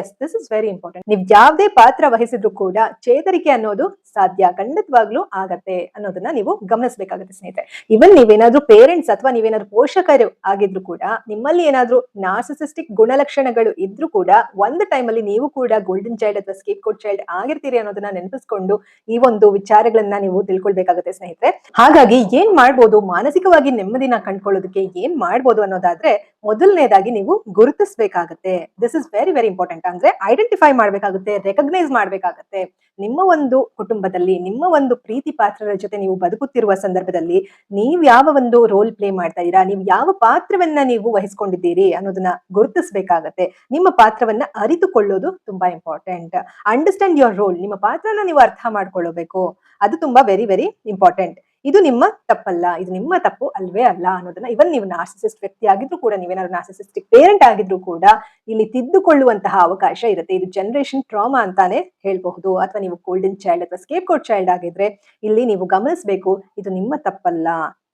Yes this is very important ನೀವು ಯಾವ್ದೇ ಪಾತ್ರ ವಹಿಸಿದ್ರು ಕೂಡ ಚೇತರಿಕೆ ಅನ್ನೋದು ಸಾಧ್ಯ, ಖಂಡಿತವಾಗ್ಲೂ ಆಗತ್ತೆ ಅನ್ನೋದನ್ನ ನೀವು ಗಮನಿಸಬೇಕಾಗುತ್ತೆ ಸ್ನೇಹಿತರೆ. ಇವನ್ ನೀವೇನಾದ್ರೂ ಪೇರೆಂಟ್ಸ್ ಅಥವಾ ನೀವೇನಾದ್ರೂ ಪೋಷಕರು ಆಗಿದ್ರು ಕೂಡ, ನಿಮ್ಮಲ್ಲಿ ಏನಾದ್ರೂ ನಾರ್ಸಿಸಿಸ್ಟಿಕ್ ಗುಣಲಕ್ಷಣಗಳು ಇದ್ರೂ ಕೂಡ, ಒಂದು ಟೈಮಲ್ಲಿ ನೀವು ಕೂಡ ಗೋಲ್ಡನ್ ಚೈಲ್ಡ್ ಅಥವಾ ಸ್ಕೇಪ್ ಕೋಡ್ ಚೈಲ್ಡ್ ಆಗಿರ್ತೀರಿ ಅನ್ನೋದನ್ನ ನೆನಪಿಸ್ಕೊಂಡು ಈ ಒಂದು ವಿಚಾರಗಳನ್ನ ನೀವು ತಿಳ್ಕೊಳ್ಬೇಕಾಗುತ್ತೆ ಸ್ನೇಹಿತರೆ. ಹಾಗಾಗಿ ಏನ್ ಮಾಡ್ಬೋದು, ಮಾನಸಿಕವಾಗಿ ನೆಮ್ಮದಿನ ಕಂಡ್ಕೊಳ್ಳೋದಕ್ಕೆ ಏನ್ ಮಾಡ್ಬೋದು ಅನ್ನೋದಾದ್ರೆ ಮೊದಲನೇದಾಗಿ ನೀವು ಗುರುತಿಸಬೇಕಾಗತ್ತೆ. This is very very important ಅಂದ್ರೆ ಐಡೆಂಟಿಫೈ ಮಾಡ್ಬೇಕಾಗುತ್ತೆ ರೆಕಗ್ನೈಸ್ ಮಾಡ್ಬೇಕಾಗತ್ತೆ. ನಿಮ್ಮ ಒಂದು ಕುಟುಂಬದಲ್ಲಿ, ನಿಮ್ಮ ಒಂದು ಪ್ರೀತಿ ಪಾತ್ರರ ಜೊತೆ ನೀವು ಬದುಕುತ್ತಿರುವ ಸಂದರ್ಭದಲ್ಲಿ ನೀವು ಯಾವ ಒಂದು ರೋಲ್ ಪ್ಲೇ ಮಾಡ್ತಾ ಇದ್ದೀರಾ? ನೀವು ಯಾವ ಪಾತ್ರವನ್ನ ನೀವು ವಹಿಸ್ಕೊಂಡಿದ್ದೀರಿ ಅನ್ನೋದನ್ನ ಗುರುತಿಸಬೇಕಾಗತ್ತೆ. ನಿಮ್ಮ ಪಾತ್ರವನ್ನ ಅರಿತುಕೊಳ್ಳೋದು ತುಂಬಾ ಇಂಪಾರ್ಟೆಂಟ್ ಅಂಡರ್ಸ್ಟ್ಯಾಂಡ್ ಯುವರ್ ರೋಲ್ ನಿಮ್ಮ ಪಾತ್ರನ ನೀವು ಅರ್ಥ ಮಾಡ್ಕೊಳ್ಳಬೇಕು. ಅದು ತುಂಬಾ ವೆರಿ ವೆರಿ ಇಂಪಾರ್ಟೆಂಟ್ ಇದು ನಿಮ್ಮ ತಪ್ಪಲ್ಲ, ಇದು ನಿಮ್ಮ ತಪ್ಪು ಅಲ್ವೇ ಅಲ್ಲ ಅನ್ನೋದನ್ನ ಇವನ್ ನೀವು ನಾರ್ಸಿಸಿಸ್ಟ್ ವ್ಯಕ್ತಿ ಆಗಿದ್ರು ಕೂಡ ನೀವೇನಾದ್ರು ನಾರ್ಸಿಸಿಸ್ಟಿಕ್ ಪೇರೆಂಟ್ ಆಗಿದ್ರು ಕೂಡ ಇಲ್ಲಿ ತಿದ್ದುಕೊಳ್ಳುವಂತಹ ಅವಕಾಶ ಇರುತ್ತೆ. ಇದು ಜನರೇಷನ್ ಟ್ರಾಮಾ ಅಂತಾನೆ ಹೇಳ್ಬಹುದು. ಅಥವಾ ನೀವು ಗೋಲ್ಡನ್ ಚೈಲ್ಡ್ ಅಥವಾ ಸ್ಕೇಪ್ ಕೋಟ್ ಚೈಲ್ಡ್ ಆಗಿದ್ರೆ ಇಲ್ಲಿ ನೀವು ಗಮನಿಸಬೇಕು, ಇದು ನಿಮ್ಮ ತಪ್ಪಲ್ಲ.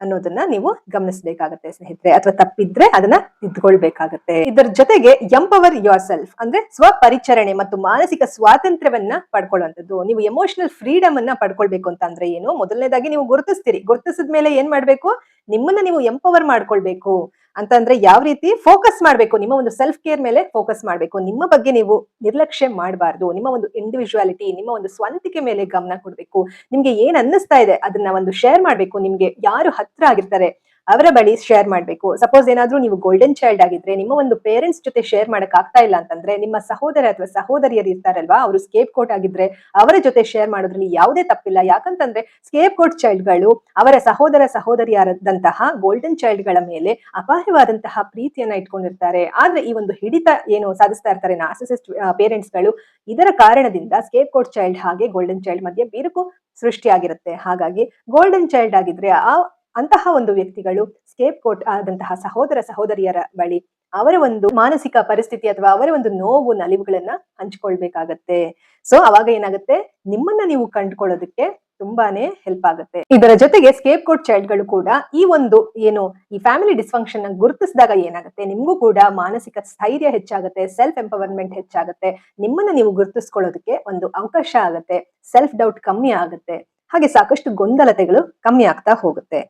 ಅನ್ನೋದನ್ನ ನೀವು ಗಮನಿಸಬೇಕಾಗತ್ತೆ, ಸ್ನೇಹಿತರೆ, ಅಥವಾ ತಪ್ಪಿದ್ರೆ ಅದನ್ನ ತಿದ್ದುಕೊಳ್ಬೇಕಾಗತ್ತೆ ಇದರ ಜೊತೆಗೆ ಎಂಪವರ್ ಯೋರ್ ಸೆಲ್ಫ್ ಅಂದ್ರೆ ಸ್ವಪರಿಚರಣೆ ಮತ್ತು ಮಾನಸಿಕ ಸ್ವಾತಂತ್ರ್ಯವನ್ನ ಪಡ್ಕೊಳ್ಳುವಂಥದ್ದು. ನೀವು ಎಮೋಷನಲ್ ಫ್ರೀಡಮ್ ಅನ್ನ ಪಡ್ಕೊಳ್ಬೇಕು ಅಂತ ಅಂದ್ರೆ ಏನು? ಮೊದಲನೇದಾಗಿ ನೀವು ಗುರುತಿಸ್ತೀರಿ. ಗುರುತಿಸಿದ ಮೇಲೆ ಏನ್ ಮಾಡ್ಬೇಕು? ನಿಮ್ಮನ್ನ ನೀವು ಎಂಪವರ್ ಮಾಡ್ಕೊಳ್ಬೇಕು. ಅಂತಂದ್ರೆ ಯಾವ ರೀತಿ ಫೋಕಸ್ ಮಾಡ್ಬೇಕು, ನಿಮ್ಮ ಒಂದು ಸೆಲ್ಫ್ ಕೇರ್ ಮೇಲೆ ಫೋಕಸ್ ಮಾಡ್ಬೇಕು, ನಿಮ್ಮ ಬಗ್ಗೆ ನೀವು ನಿರ್ಲಕ್ಷ್ಯ ಮಾಡಬಾರ್ದು, ನಿಮ್ಮ ಒಂದು ಇಂಡಿವಿಜುವಾಲಿಟಿ ನಿಮ್ಮ ಒಂದು ಸ್ವಂತಿಕೆ ಮೇಲೆ ಗಮನ ಕೊಡ್ಬೇಕು, ನಿಮ್ಗೆ ಏನ್ ಅನ್ನಿಸ್ತಾ ಇದೆ ಅದನ್ನ ಒಂದು ಶೇರ್ ಮಾಡ್ಬೇಕು, ನಿಮ್ಗೆ ಯಾರು ಹತ್ರ ಆಗಿರ್ತಾರೆ ಅವರ ಬಳಿ ಶೇರ್ ಮಾಡಬೇಕು. ಸಪೋಸ್ ಏನಾದ್ರೂ ನೀವು ಗೋಲ್ಡನ್ ಚೈಲ್ಡ್ ಆಗಿದ್ರೆ, ನಿಮ್ಮ ಒಂದು ಪೇರೆಂಟ್ಸ್ ಜೊತೆ ಶೇರ್ ಮಾಡಕ್ ಆಗ್ತಾ ಇಲ್ಲ ಅಂತಂದ್ರೆ, ನಿಮ್ಮ ಸಹೋದರ ಅಥವಾ ಸಹೋದರಿಯರು ಇರ್ತಾರಲ್ವಾ, ಅವರು ಸ್ಕೇಪ್ ಕೋಟ್ ಆಗಿದ್ರೆ, ಅವರ ಜೊತೆ ಶೇರ್ ಮಾಡೋದ್ರಲ್ಲಿ ಯಾವುದೇ ತಪ್ಪಿಲ್ಲ. ಯಾಕಂತಂದ್ರೆ ಸ್ಕೇಪ್ ಕೋಟ್ ಚೈಲ್ಡ್ಗಳು ಅವರ ಸಹೋದರ ಸಹೋದರಿಯಾದಂತಹ ಗೋಲ್ಡನ್ ಚೈಲ್ಡ್ಗಳ ಮೇಲೆ ಅಪಾರವಾದಂತಹ ಪ್ರೀತಿಯನ್ನ ಇಟ್ಕೊಂಡಿರ್ತಾರೆ. ಆದ್ರೆ ಈ ಒಂದು ಹಿಡಿತ ಏನು ಸಾಧಿಸ್ತಾ ಇರ್ತಾರೆ ನಾರ್ಸಿಸಿಸ್ಟ್ ಪೇರೆಂಟ್ಸ್ಗಳು ಇದರ ಕಾರಣದಿಂದ ಸ್ಕೇಪ್ ಕೋಟ್ ಚೈಲ್ಡ್ ಹಾಗೆ ಗೋಲ್ಡನ್ ಚೈಲ್ಡ್ ಮಧ್ಯೆ ಬಿರುಕು ಸೃಷ್ಟಿಯಾಗಿರುತ್ತೆ. ಹಾಗಾಗಿ ಗೋಲ್ಡನ್ ಚೈಲ್ಡ್ ಆಗಿದ್ರೆ ಆ ಅಂತಹ ಒಂದು ವ್ಯಕ್ತಿಗಳು ಸ್ಕೇಪ್ ಕೋಟ್ ಆದಂತಹ ಸಹೋದರ ಸಹೋದರಿಯರ ಬಳಿ ಅವರ ಒಂದು ಮಾನಸಿಕ ಪರಿಸ್ಥಿತಿ ಅಥವಾ ಅವರ ಒಂದು ನೋವು, ನಲಿವುಗಳನ್ನ ಹಂಚ್ಕೊಳ್ಬೇಕಾಗತ್ತೆ. ಸೊ ಅವಾಗ ಏನಾಗುತ್ತೆ? ನಿಮ್ಮನ್ನ ನೀವು ಕಂಡುಕೊಳ್ಳೋದಕ್ಕೆ ತುಂಬಾನೇ ಹೆಲ್ಪ್ ಆಗುತ್ತೆ. ಇದರ ಜೊತೆಗೆ ಸ್ಕೇಪ್ ಕೋಟ್ ಚೈಲ್ಡ್ಗಳು ಕೂಡ ಈ ಒಂದು ಏನು ಈ ಫ್ಯಾಮಿಲಿ ಡಿಸ್ಫಂಕ್ಷನ್ನ ಗುರುತಿಸಿದಾಗ ಏನಾಗುತ್ತೆ? ನಿಮ್ಗೂ ಕೂಡ ಮಾನಸಿಕ ಸ್ಥೈರ್ಯ ಹೆಚ್ಚಾಗುತ್ತೆ ಸೆಲ್ಫ್ ಎಂಪವರ್ಮೆಂಟ್ ಹೆಚ್ಚಾಗುತ್ತೆ. ನಿಮ್ಮನ್ನ ನೀವು ಗುರುತಿಸ್ಕೊಳ್ಳೋದಕ್ಕೆ ಒಂದು ಅವಕಾಶ ಆಗುತ್ತೆ. ಸೆಲ್ಫ್ ಡೌಟ್ ಕಮ್ಮಿ ಆಗುತ್ತೆ. ಹಾಗೆ ಸಾಕಷ್ಟು ಗೊಂದಲತೆಗಳು ಕಮ್ಮಿ ಆಗ್ತಾ ಹೋಗುತ್ತೆ.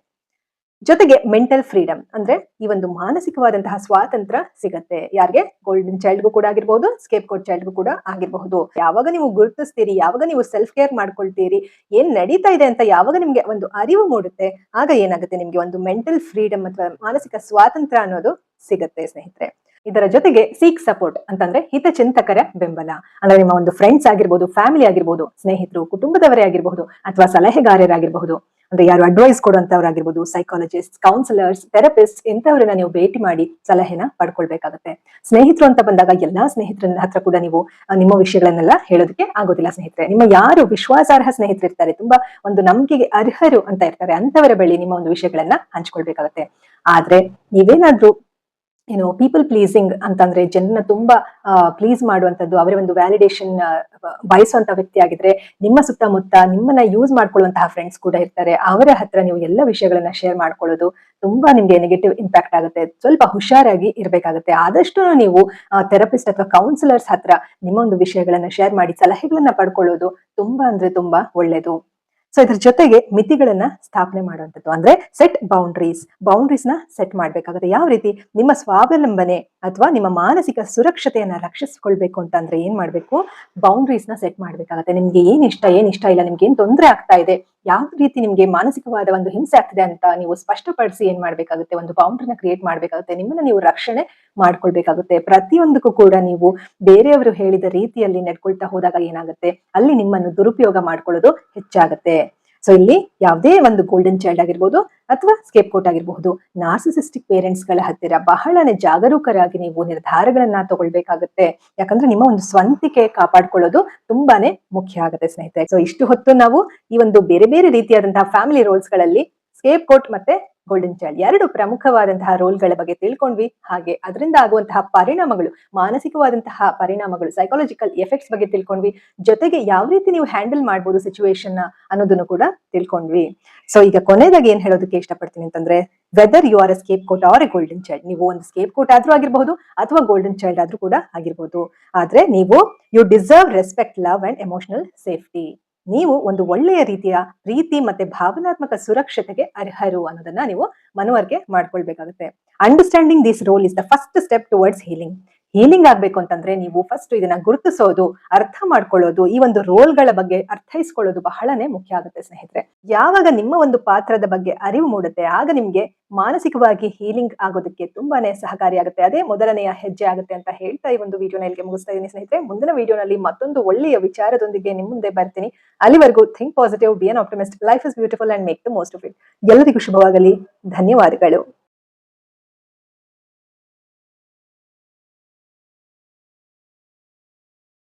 ಜೊತೆಗೆ ಮೆಂಟಲ್ ಫ್ರೀಡಮ್ ಅಂದ್ರೆ ಈ ಒಂದು ಮಾನಸಿಕವಾದಂತಹ ಸ್ವಾತಂತ್ರ್ಯ ಸಿಗತ್ತೆ. ಯಾರಿಗೆ? ಗೋಲ್ಡನ್ ಚೈಲ್ಡ್ಗೂ ಕೂಡ ಆಗಿರ್ಬಹುದು ಸ್ಕೇಪ್ ಕೋಟ್ ಚೈಲ್ಡ್ಗೂ ಕೂಡ ಆಗಿರಬಹುದು. ಯಾವಾಗ ನೀವು ಗುರುತಿಸ್ತೀರಿ, ಯಾವಾಗ ನೀವು ಸೆಲ್ಫ್ ಕೇರ್ ಮಾಡ್ಕೊಳ್ತೀರಿ, ಏನ್ ನಡೀತಾ ಇದೆ ಅಂತ ಯಾವಾಗ ನಿಮ್ಗೆ ಒಂದು ಅರಿವು ಮೂಡುತ್ತೆ, ಆಗ ಏನಾಗುತ್ತೆ ನಿಮ್ಗೆ ಒಂದು ಮೆಂಟಲ್ ಫ್ರೀಡಮ್ ಅಥವಾ ಮಾನಸಿಕ ಸ್ವಾತಂತ್ರ್ಯ ಅನ್ನೋದು ಸಿಗತ್ತೆ ಸ್ನೇಹಿತರೆ. ಇದರ ಜೊತೆಗೆ ಸೀಕ್ ಸಪೋರ್ಟ್ ಅಂತಂದ್ರೆ ಹಿತಚಿಂತಕರ ಬೆಂಬಲ. ಅಂದ್ರೆ ನಿಮ್ಮ ಒಂದು ಫ್ರೆಂಡ್ಸ್ ಆಗಿರ್ಬೋದು ಫ್ಯಾಮಿಲಿ ಆಗಿರ್ಬೋದು, ಸ್ನೇಹಿತರು, ಕುಟುಂಬದವರೇ ಆಗಿರಬಹುದು ಅಥವಾ ಸಲಹೆಗಾರರಾಗಿರಬಹುದು. ಅಂದ್ರೆ ಯಾರು ಅಡ್ವೈಸ್ ಕೊಡುವಂತವ್ರಾಗಿರ್ಬೋದು ಸೈಕಾಲಜಿಸ್ಟ್ ಕೌನ್ಸಿಲರ್ಸ್ ಥೆರಪಿಸ್ಟ್ ಇಂಥವ್ರನ್ನ ನೀವು ಭೇಟಿ ಮಾಡಿ ಸಲಹೆನ ಪಡ್ಕೊಳ್ಬೇಕಾಗತ್ತೆ. ಸ್ನೇಹಿತರು ಅಂತ ಬಂದಾಗ ಎಲ್ಲಾ ಸ್ನೇಹಿತರ ಹತ್ರ ಕೂಡ ನೀವು ನಿಮ್ಮ ವಿಷಯಗಳನ್ನೆಲ್ಲ ಹೇಳೋದಕ್ಕೆ ಆಗೋದಿಲ್ಲ ಸ್ನೇಹಿತರೆ. ನಿಮ್ಮ ಯಾರು ವಿಶ್ವಾಸಾರ್ಹ ಸ್ನೇಹಿತರು ಇರ್ತಾರೆ, ತುಂಬಾ ಒಂದು ನಂಬಿಕೆಗೆ ಅರ್ಹರು ಅಂತ ಇರ್ತಾರೆ ಅಂತವರ ಬಳಿ ನಿಮ್ಮ ಒಂದು ವಿಷಯಗಳನ್ನ ಹಂಚ್ಕೊಳ್ಬೇಕಾಗತ್ತೆ. ಆದ್ರೆ ನೀವೇನಾದ್ರೂ ಏನು ಪೀಪಲ್ ಪ್ಲೀಸಿಂಗ್ ಅಂತಂದ್ರೆ ಜನರನ್ನ ತುಂಬಾ ಪ್ಲೀಸ್ ಮಾಡುವಂತದ್ದು ಅವರ ಒಂದು ವ್ಯಾಲಿಡೇಷನ್ ಬಯಸುವಂತ ವ್ಯಕ್ತಿ ಆಗಿದ್ರೆ ನಿಮ್ಮ ಸುತ್ತಮುತ್ತ ನಿಮ್ಮನ್ನ ಯೂಸ್ ಮಾಡ್ಕೊಳ್ಳುವಂತಹ ಫ್ರೆಂಡ್ಸ್ ಕೂಡ ಇರ್ತಾರೆ. ಅವರ ಹತ್ರ ನೀವು ಎಲ್ಲ ವಿಷಯಗಳನ್ನ ಶೇರ್ ಮಾಡ್ಕೊಳ್ಳೋದು ತುಂಬಾ ನಿಮ್ಗೆ ನೆಗೆಟಿವ್ ಇಂಪ್ಯಾಕ್ಟ್ ಆಗುತ್ತೆ. ಸ್ವಲ್ಪ ಹುಷಾರಾಗಿ ಇರಬೇಕಾಗುತ್ತೆ. ಆದಷ್ಟು ನೀವು ಥೆರಪಿಸ್ಟ್ ಅಥವಾ ಕೌನ್ಸಿಲರ್ಸ್ ಹತ್ರ ನಿಮ್ಮ ಒಂದು ವಿಷಯಗಳನ್ನ ಶೇರ್ ಮಾಡಿ, ಸಲಹೆಗಳನ್ನ ಪಡ್ಕೊಳ್ಳೋದು ತುಂಬಾ ಅಂದ್ರೆ ತುಂಬಾ ಒಳ್ಳೇದು. ಸೊ ಇದ್ರ ಜೊತೆಗೆ ಮಿತಿಗಳನ್ನ ಸ್ಥಾಪನೆ ಮಾಡುವಂಥದ್ದು. ಅಂದ್ರೆ ಸೆಟ್ ಬೌಂಡ್ರೀಸ್ ಬೌಂಡ್ರೀಸ್ನ ಸೆಟ್ ಮಾಡ್ಬೇಕಾಗುತ್ತೆ. ಯಾವ ರೀತಿ? ನಿಮ್ಮ ಸ್ವಾವಲಂಬನೆ ಅಥವಾ ನಿಮ್ಮ ಮಾನಸಿಕ ಸುರಕ್ಷತೆಯನ್ನ ರಕ್ಷಿಸಿಕೊಳ್ಬೇಕು ಅಂತಂದ್ರೆ ಏನ್ ಮಾಡ್ಬೇಕು? ಬೌಂಡ್ರೀಸ್ನ ಸೆಟ್ ಮಾಡ್ಬೇಕಾಗತ್ತೆ. ನಿಮ್ಗೆ ಏನ್ ಇಷ್ಟ ಏನ್ ಇಷ್ಟ ಇಲ್ಲ, ನಿಮ್ಗೆ ಏನ್ ತೊಂದರೆ ಆಗ್ತಾ ಇದೆ? ಯಾವ ರೀತಿ ನಿಮ್ಗೆ ಮಾನಸಿಕವಾದ ಒಂದು ಹಿಂಸೆ ಆಗ್ತಿದೆ ಅಂತ ನೀವು ಸ್ಪಷ್ಟಪಡಿಸಿ ಏನ್ ಮಾಡ್ಬೇಕಾಗುತ್ತೆ? ಒಂದು ಬೌಂಡ್ರಿನ ಕ್ರಿಯೇಟ್ ಮಾಡ್ಬೇಕಾಗುತ್ತೆ. ನಿಮ್ಮನ್ನ ನೀವು ರಕ್ಷಣೆ ಮಾಡ್ಕೊಳ್ಬೇಕಾಗುತ್ತೆ. ಪ್ರತಿಯೊಂದಕ್ಕೂ ಕೂಡ ನೀವು ಬೇರೆಯವರು ಹೇಳಿದ ರೀತಿಯಲ್ಲಿ ನಡ್ಕೊಳ್ತಾ ಹೋದಾಗ ಏನಾಗುತ್ತೆ? ಅಲ್ಲಿ ನಿಮ್ಮನ್ನು ದುರುಪಯೋಗ ಮಾಡ್ಕೊಳ್ಳೋದು ಹೆಚ್ಚಾಗುತ್ತೆ. ಸೊ ಇಲ್ಲಿ ಯಾವುದೇ ಒಂದು ಗೋಲ್ಡನ್ ಚೈಲ್ಡ್ ಆಗಿರ್ಬೋದು ಅಥವಾ ಸ್ಕೇಪ್ ಕೋಟ್ ಆಗಿರಬಹುದು ನಾರ್ಸಿಸಿಸ್ಟಿಕ್ ಪೇರೆಂಟ್ಸ್ಗಳ ಹತ್ತಿರ ಬಹಳನೇ ಜಾಗರೂಕರಾಗಿ ನೀವು ನಿರ್ಧಾರಗಳನ್ನ ತಗೊಳ್ಬೇಕಾಗುತ್ತೆ. ಯಾಕಂದ್ರೆ ನಿಮ್ಮ ಒಂದು ಸ್ವಂತಿಕೆ ಕಾಪಾಡ್ಕೊಳ್ಳೋದು ತುಂಬಾನೇ ಮುಖ್ಯ ಆಗುತ್ತೆ ಸ್ನೇಹಿತರೆ. ಸೊ ಇಷ್ಟು ಹೊತ್ತು ನಾವು ಈ ಒಂದು ಬೇರೆ ಬೇರೆ ರೀತಿಯಾದಂತಹ ಫ್ಯಾಮಿಲಿ ರೋಲ್ಸ್ಗಳಲ್ಲಿ ಸ್ಕೇಪ್ ಕೋಟ್ ಮತ್ತೆ ಗೋಲ್ಡನ್ ಚೈಲ್ಡ್ ಎರಡು ಪ್ರಮುಖವಾದಂತಹ ರೋಲ್ಗಳ ಬಗ್ಗೆ ತಿಳ್ಕೊಂಡ್ವಿ. ಹಾಗೆ ಅದರಿಂದ ಆಗುವಂತಹ ಪರಿಣಾಮಗಳು, ಮಾನಸಿಕವಾದಂತಹ ಪರಿಣಾಮಗಳು ಸೈಕಾಲಜಿಕಲ್ ಎಫೆಕ್ಟ್ಸ್ ಬಗ್ಗೆ ತಿಳ್ಕೊಂಡ್ವಿ. ಜೊತೆಗೆ ಯಾವ ರೀತಿ ನೀವು ಹ್ಯಾಂಡಲ್ ಮಾಡ್ಬೋದು ಸಿಚುವೇಶನ್ ಅನ್ನೋದನ್ನು ಕೂಡ ತಿಳ್ಕೊಂಡ್ವಿ. ಸೊ ಈಗ ಕೊನೆಯದಾಗಿ ಏನ್ ಹೇಳೋದಕ್ಕೆ ಇಷ್ಟಪಡ್ತೀನಿ ಅಂತಂದ್ರೆ whether you are a scapegoat or a golden child ನೀವು ಒಂದು ಸ್ಕೇಪ್ ಕೋಟ್ ಆದ್ರೂ ಆಗಿರಬಹುದು ಅಥವಾ ಗೋಲ್ಡನ್ ಚೈಲ್ಡ್ ಆದ್ರೂ ಕೂಡ ಆಗಿರ್ಬೋದು. ಆದ್ರೆ ನೀವು you deserve respect love and emotional safety ನೀವು ಒಂದು ಒಳ್ಳೆಯ ರೀತಿಯ ಪ್ರೀತಿ ಮತ್ತೆ ಭಾವನಾತ್ಮಕ ಸುರಕ್ಷತೆಗೆ ಅರ್ಹರು ಅನ್ನೋದನ್ನ ನೀವು ಮನವರಿಕೆ ಮಾಡ್ಕೊಳ್ಬೇಕಾಗುತ್ತೆ. Understanding this role is the first step towards healing healing ಆಗ್ಬೇಕು ಅಂತಂದ್ರೆ ನೀವು ಫಸ್ಟ್ ಇದನ್ನ ಗುರುತಿಸೋದು, ಅರ್ಥ ಮಾಡ್ಕೊಳ್ಳೋದು, ಈ ಒಂದು ರೋಲ್ಗಳ ಬಗ್ಗೆ ಅರ್ಥೈಸ್ಕೊಳ್ಳೋದು ಬಹಳನೇ ಮುಖ್ಯ ಆಗುತ್ತೆ ಸ್ನೇಹಿತರೆ. ಯಾವಾಗ ನಿಮ್ಮ ಒಂದು ಪಾತ್ರದ ಬಗ್ಗೆ ಅರಿವು ಮೂಡುತ್ತೆ, ಆಗ ನಿಮ್ಗೆ ಮಾನಸಿಕವಾಗಿ ಹೀಲಿಂಗ್ ಆಗೋದಕ್ಕೆ ತುಂಬಾನೇ ಸಹಕಾರಿಯಾಗುತ್ತೆ ಅದೇ ಮೊದಲನೆಯ ಹೆಜ್ಜೆ ಆಗುತ್ತೆ ಅಂತ ಹೇಳ್ತಾ ಈ ಒಂದು ವಿಡಿಯೋನ ಇಲ್ಲಿಗೆ ಮುಗಿಸ್ತಾ ಇದ್ದೀನಿ ಸ್ನೇಹಿತರೆ. ಮುಂದಿನ ವಿಡಿಯೋನಲ್ಲಿ ಮತ್ತೊಂದು ಒಳ್ಳೆಯ ವಿಚಾರದೊಂದಿಗೆ ನಿಮ್ಮ ಮುಂದೆ ಬರ್ತೀನಿ. ಅಲ್ಲಿವರೆಗೂ think positive be an optimist life is beautiful and make the most of it ಎಲ್ಲರಿಗೂ ಶುಭವಾಗಲಿ. ಧನ್ಯವಾದಗಳು.